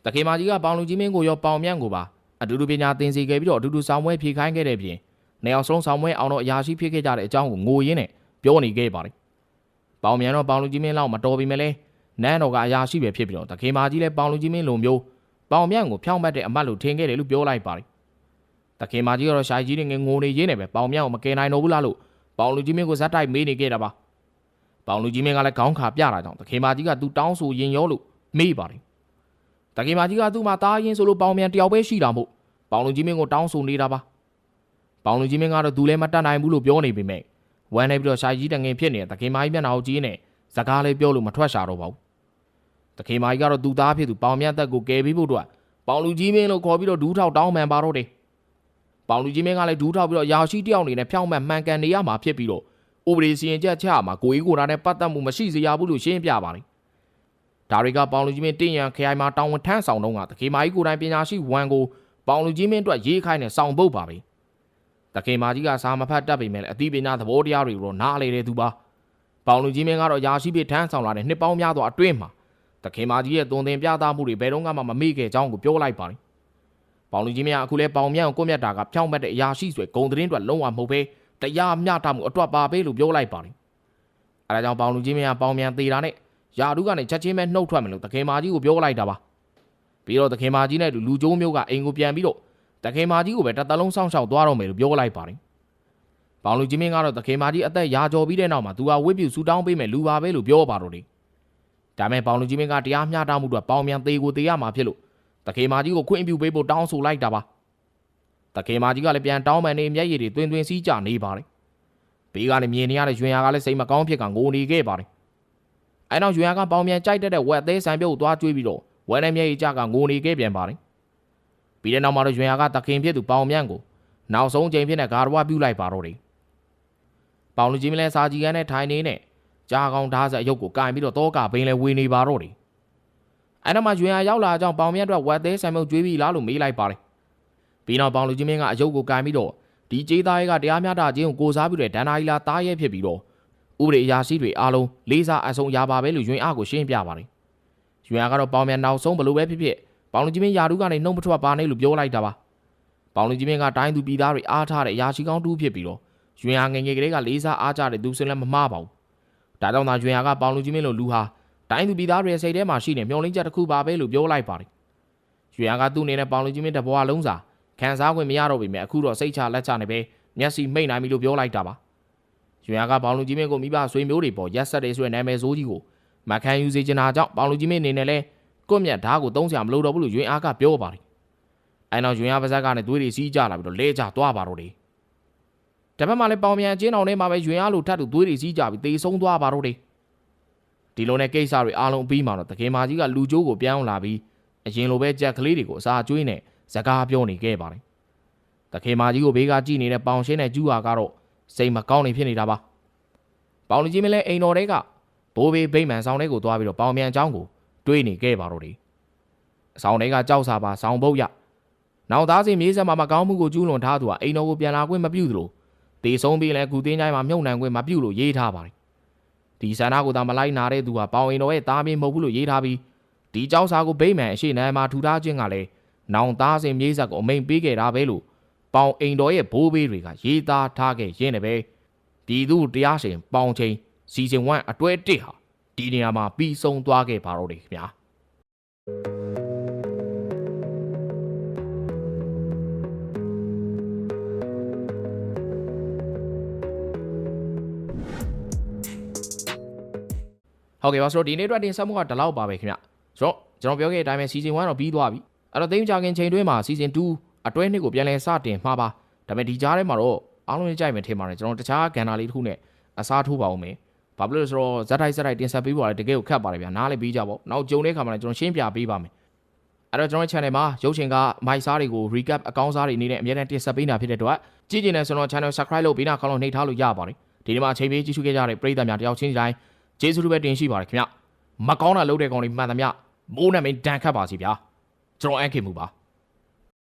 တခင်မကြီးကပေါင်လူကြီးမင်းကိုရောပေါင်မြန်ကိုပါအတူတူပညာသင်စီခဲ့ပြီးတော့အတူတူဆောင်ပွဲဖြေခိုင်းခဲ့တဲ့ပြင်နေအောင်ဆုံးဆောင်ပွဲအောင်တော့အရာရှိဖြစ်ခဲ့ကြတဲ့အကြောင်းကိုငိုရင်းနဲ့ပြောနေခဲ့ပါတယ်ပေါင်မြန်တော့ပေါင်လူကြီးမင်းလောက်မတော်ပြီမလဲနန်းတော်ကအရာရှိပဲဖြစ်ပြီးတော့တခင်မကြီးလည်းပေါင်လူကြီးမင်းလိုမျိုးပေါင်မြန်ကိုဖြောင်းပတ်တဲ့အမတ်လို့ထင်ခဲ့တယ်လို့ပြောလိုက်ပါတယ် တခင်မကြီးကတော့ရှာကြီးတွေငငိုနေရင်းနဲ့ပဲပေါင်မြန်ကိုမကယ်နိုင်တော့ဘူးလားလို့ပေါင်လူကြီးမင်းကိုဇက်တိုက်မေးနေခဲ့တာပါပေါင်လူကြီးမင်းကလည်းခေါင်းခါပြတာကြောင့်တခင်မကြီးကသူတောင်းဆိုရင်ရောလို့မေးပါတယ်တခင်မကြီးကသူ့မှာတားရင်ဆိုလို့ပေါင်မြန်တယောက်ပဲရှိတာမို့ပေါင်လူကြီးမင်းကိုတောင်းဆိုနေတာပါပေါင်လူကြီးမင်းကတော့သူလည်းမတတ်နိုင်ဘူးလို့ပြောနေပေမဲ့ဝမ်းနေပြီးတော့ရှာကြီးတငင်ဖြစ်နေတဲ့တခင်မကြီးမျက်နှာကိုကြည့်နေစကားလေးပြောလို့မထွက်ရှာတော့ပါဘူးတတခင်မကြီးကတော့သူ့သားဖြစ်သူပေါင်မြတ်သက်ကိုကယ်ပေးဖို့အတွက်ပေါင်လူကြီးမင်းလို့ခေါ်ပြီးတော့ဒူးထောက်တောင်းပန်ပါတော့တယ် ပေါင်လူကြီးမင်းကလည်းဒူးထောက်ပြီးတော့ရာရှိတယောက်အနေနဲ့ဖြောင်းမှန်မှန်ကန်နေရမှာဖြစ်ပြီးတော့ဥပဒေစီရင်ချက်ချမှာကိုကြီးကိုယ်တော်နဲ့ပတ်သက်မှုမရှိစေရဘူးလို့ရှင်းပြပါတယ်ဒါတွေကပေါင်လူကြီးမင်းတင်းရန်ခရိုင်မှာတောင်းဝန်ထမ်းဆောင်တော့ကတခင်မကြီးကိုယ်တိုင်ပညာရှိဝန်ကိုပေါင်လူကြီးမင်းအတွက်ရေးခိုင်းတဲ့ဆောင်ပုတ်ပါပဲတခင်မကြီးကစာမဖတ်တတ်ပေမဲ့လည်းအသိပညာသဘောတရားတွေကိုတော့နားလေတဲ့သူပါပေါင်လူကြီးမင်းကတော့ရာရှိပေးထမ်းဆောင်လာတဲ့နှစ်ပေါင်းများစွာအတွင်းမှာတခင်မကြီးရဲ့သွန်သင်ပြသမှုတွေဘယ်တော့မှမမေ့ခဲ့ကြောင်းကိုပြောလိုက်ပါတယ်။ ပေါင်လူကြီးမင်းကအခုလဲပေါင်မြတ်ကိုကိုမြတ်တာကဖြောင်းမဲ့တဲ့အရာရှိဆွဲဂုံသတင်းအတွက်လုံးဝမဟုတ်ပဲတရားမျှတမှုအတွက်ပါပဲလို့ပြောလိုက်ပါတယ်။အဲဒါကြောင့်ပေါင်လူကြီးမင်းကပေါင်မြန်သေးတာနဲ့ယာဒုကနေချက်ချင်းပဲနှုတ်ထွက်မယ်လို့တခင်မကြီးကိုပြောလိုက်တာပါ။ပြီးတော့တခင်မကြီးနဲ့လူကျိုးမျိုးကအိမ်ကိုပြန်ပြီးတော့တခင်မကြီးကိုပဲတစ်သက်လုံးစောင့်ရှောက်သွားတော့မယ်လို့ပြောလိုက်ပါတယ်။ပေါင်လူကြီးမင်းကတော့တခင်မကြီးအသက်ရာကျော်ပြီးတဲ့နောက်မှာသူကဝိပ္ပြုဆူတောင်းပေးမယ်လူပါပဲလို့ပြောပါတော့တယ်။ဒါမဲ့ပေါင်လူကြီးမင်းကတရားမျှတမှုအတွက်ပေါင်မြန်သေးကိုသေးရမှာဖြစ်လို့ တခေမာကြီးကိုခွင့်ပြုပေးဖို့တောင်းဆိုလိုက်တာပါတခေမာကြီးကလည်းပြန်တောင်းပန်နေမျက်ရည်တွေတွင်တွင်စီးကြနေပါတယ်ဘေးကနေမြင်နေရတဲ့ရွှင်ရကလည်းစိတ်မကောင်းဖြစ်ကငိုနေခဲ့ပါတယ်အဲနောက်ရွှင်ရကပေါင်မြန်ကြိုက်တတ်တဲ့ဝက်သေးဆန်ပြုတ်ကိုသွားကျွေးပြီးတော့ဝက်နဲ့မျက်ရည်ကြကငိုနေခဲ့ပြန်ပါတယ်ပြီးတဲ့နောက်မှာတော့ရွှင်ရကတခင်ဖြစ်သူပေါင်မြန်ကိုနောက်ဆုံးချိန်ဖြစ်တဲ့ဂါရဝပြုလိုက်ပါတော့တယ်ပေါင်လူကြီးမင်းလည်းစာကြီးကန်းနဲ့ထိုင်နေနဲ့ကြားကောင်းဓာတ်ဆက်ရုပ်ကိုကင်ပြီးတော့တောကဘိန်းလဲဝေနေပါတော့တယ် အဲ့တော့မှရွှေရရောက်လာကြောင်းပေါင်မြတ်အတွက်ဝက်သေးဆံမုတ်ကျွေးပြီးလားလို့မေးလိုက်ပါတယ်ပြီးနောက်ပေါင်လူကြီးမင်းကအယုတ်ကိုကင်ပြီးတော့ဒီကျေးသားရဲကတရားမျှတခြင်းကိုကိုစားပြီးတဲ့ဒဏ္ဍာရီလာသားရဲဖြစ်ပြီးတော့ဥပဒေအရာရှိတွေအားလုံးလေးစားအဆုံးရပါပဲလို့ရွှေအားကိုရှင်းပြပါတယ်ရွှေအားကတော့ပေါင်မြတ်နောက်ဆုံးဘလို့ပဲဖြစ်ဖြစ်ပေါင်လူကြီးမင်းယာတုကနေနှုတ်မထွက်ပါနဲ့လို့ပြောလိုက်တာပါပေါင်လူကြီးမင်းကတိုင်းသူပြည်သားတွေအားထားတဲ့အရာရှိကောင်းတူးဖြစ်ပြီးတော့ရွှေအားငယ်ငယ်ကလေးကလေးစားအားကြတဲ့သူစင်လည်းမမှားပါဘူးဒါကြောင့်သာကျွင်ရကပေါင်လူကြီးမင်းလိုလူဟာ တိုင်းသူပြည်သားတွေရဲ့စိတ်ထဲမှာရှိနေမျောလင်းချက်တစ်ခုပါပဲလို့ပြောလိုက်ပါတယ်။ကျွင်ရကသူ့အနေနဲ့ပေါင်လူကြီးမင်းတစ်ဘဝလုံးစာခံစားခွင့်မရတော့ပေမဲ့အခုတော့စိတ်ချလက်ချနေပဲမျက်စိမိတ်နိုင်ပြီလို့ပြောလိုက်တာပါ။ကျွင်ရကပေါင်လူကြီးမင်းကိုမိဘဆွေမျိုးတွေပေါ်ရက်ဆက်တယ်ဆိုတဲ့နာမည်ဆိုးကြီးကိုမခံယူစေချင်တာကြောင့်ပေါင်လူကြီးမင်းအနေနဲ့လဲကွတ်မြတ်ဓာတ်ကိုသုံးစရာမလိုတော့ဘူးလို့ကျွင်အားကပြောပါတယ်။အဲနောက်ကျွင်ရပါဇက်ကလည်းသွေးတွေစီးကြလာပြီးတော့လဲကျသွားပါတော့တယ်။တစ်ဖက်မှာလည်းပေါင်မြန်အချင်းတော်ထဲမှာပဲရွင်အားလိုထပ်တူသွေးတွေစီးကြပြီးတေဆုံးသွားပါတော့တယ် ဒီလိုနဲ့ကိစ္စတွေအားလုံးအပြီးမှာတော့တခင်မာကြီးကလူကျိုးကိုပြောင်းလာပြီးအရင်လိုပဲကြက်ကလေးတွေကိုအစာကျွေးနဲ့ဇကားပြောနေခဲ့ပါတယ်တခင်မာကြီးကိုဘေးကကြည့်နေတဲ့ပေါင်ရှင်းတဲ့ကျူဟာကတော့စိတ်မကောင်းနေဖြစ်နေတာပါပေါင်လူကြီးမလဲအိမ်တော်တွေကဘိုးဘေးဗိမ့်မှန်ဆောင်တဲ့ကိုသွားပြီးတော့ပေါင်မြန်အကြောင်းကိုတွေးနေခဲ့ပါတော့တယ်အဆောင်တွေကကြောက်စာပါဆောင်းပုတ်ရနောက်သားစင်မြေးဆက်မှာမကောင်းမှုကိုကျူးလွန်ထားသူကအိမ်တော်ကိုပြန်လာခွင့်မပြုသလိုတေဆုံးပြီးလဲကုသင်းချိုင်းမှာမြုံနှံခွင့်မပြုလို့ရေးထားပါတယ် ဒီဆန္ဒကိုသာမလိုက်နာတဲ့သူဟာပေါင်ရင်တော်ရဲ့သားမင်းမဟုတ်ဘူးလို့ရေးထားပြီးဒီเจ้าစာကိုဗိမ့်မှန်အရှိနမ်းမှာထူထားခြင်းကလည်းနောင်သားစင်မြေးဆက်ကိုအမိန်ပေးခဲ့တာပဲလို့ပေါင်အိမ်တော်ရဲ့ဘိုးဘေးတွေကရေးသားထားခဲ့ရင်းနဲ့ပဲပြည်သူတရားရှင်ပေါင်ချင်းစီစဉ်1အတွဲ1ဟာဒီနေရာမှာပြီးဆုံးသွားခဲ့ပါတော့တယ်ခင်ဗျာ ဟုတ်ကဲ့ပါဆိုတော့ဒီနေ့အတွက်တင်ဆက်မှုကဒီလောက်ပါပဲခင်ဗျဆိုတော့ကျွန်တော်ပြောခဲ့တဲ့အတိုင်းပဲ season 1တော့ပြီးသွားပြီအဲ့တော့သိမ်းကြခင်ချိန်တွင်းမှာ season 2အတွဲနှစ်ကိုပြန်လည်စတင်မှာပါဒါပေမဲ့ဒီကြားထဲမှာတော့အားလုံးကြိုက်မယ်ထင်ပါတယ်ကျွန်တော်တခြားကဏ္ဍလေးတစ်ခုနဲ့အစားထိုးပါဦးမယ်ဘာဖြစ်လို့လဲဆိုတော့ဇက်တိုက်ဇက်တိုက်တင်ဆက်ပေးပါလေတကယ်ကိုခက်ပါတယ်ဗျာနားလည်းပြီးကြပါဦးနောက်ကြုံတဲ့ခါမှာလည်းကျွန်တော်ရှင်းပြပေးပါမယ်အဲ့တော့ကျွန်တော် channel မှာရုပ်ရှင်ကမိုက်စားတွေကို recap အကောင်းစားတွေအနေနဲ့အများနဲ့တင်ဆက်ပေးနေတာဖြစ်တဲ့အတွက်ကြည့်ကျင်တဲ့ဆိုတော့ channel subscribe လုပ်ပြီးနောက်ခေါင်းလုံးနှိပ်ထားလို့ရပါတယ်ဒီနေ့မှာအချိန်ပေးကြည့်ရှုခဲ့ကြတဲ့ပရိသတ်များတယောက်ချင်းစီတိုင်း ကျေးဇူးပဲတင်ရှိပါတယ်ခင်ဗျမကောင်းတာလုပ်တဲ့ကောင်တွေမှန်သမျှမိုးနဲ့မင်းဒဏ်ခတ်ပါစီဗျာကျွန်တော်အန်ခင်မူပါ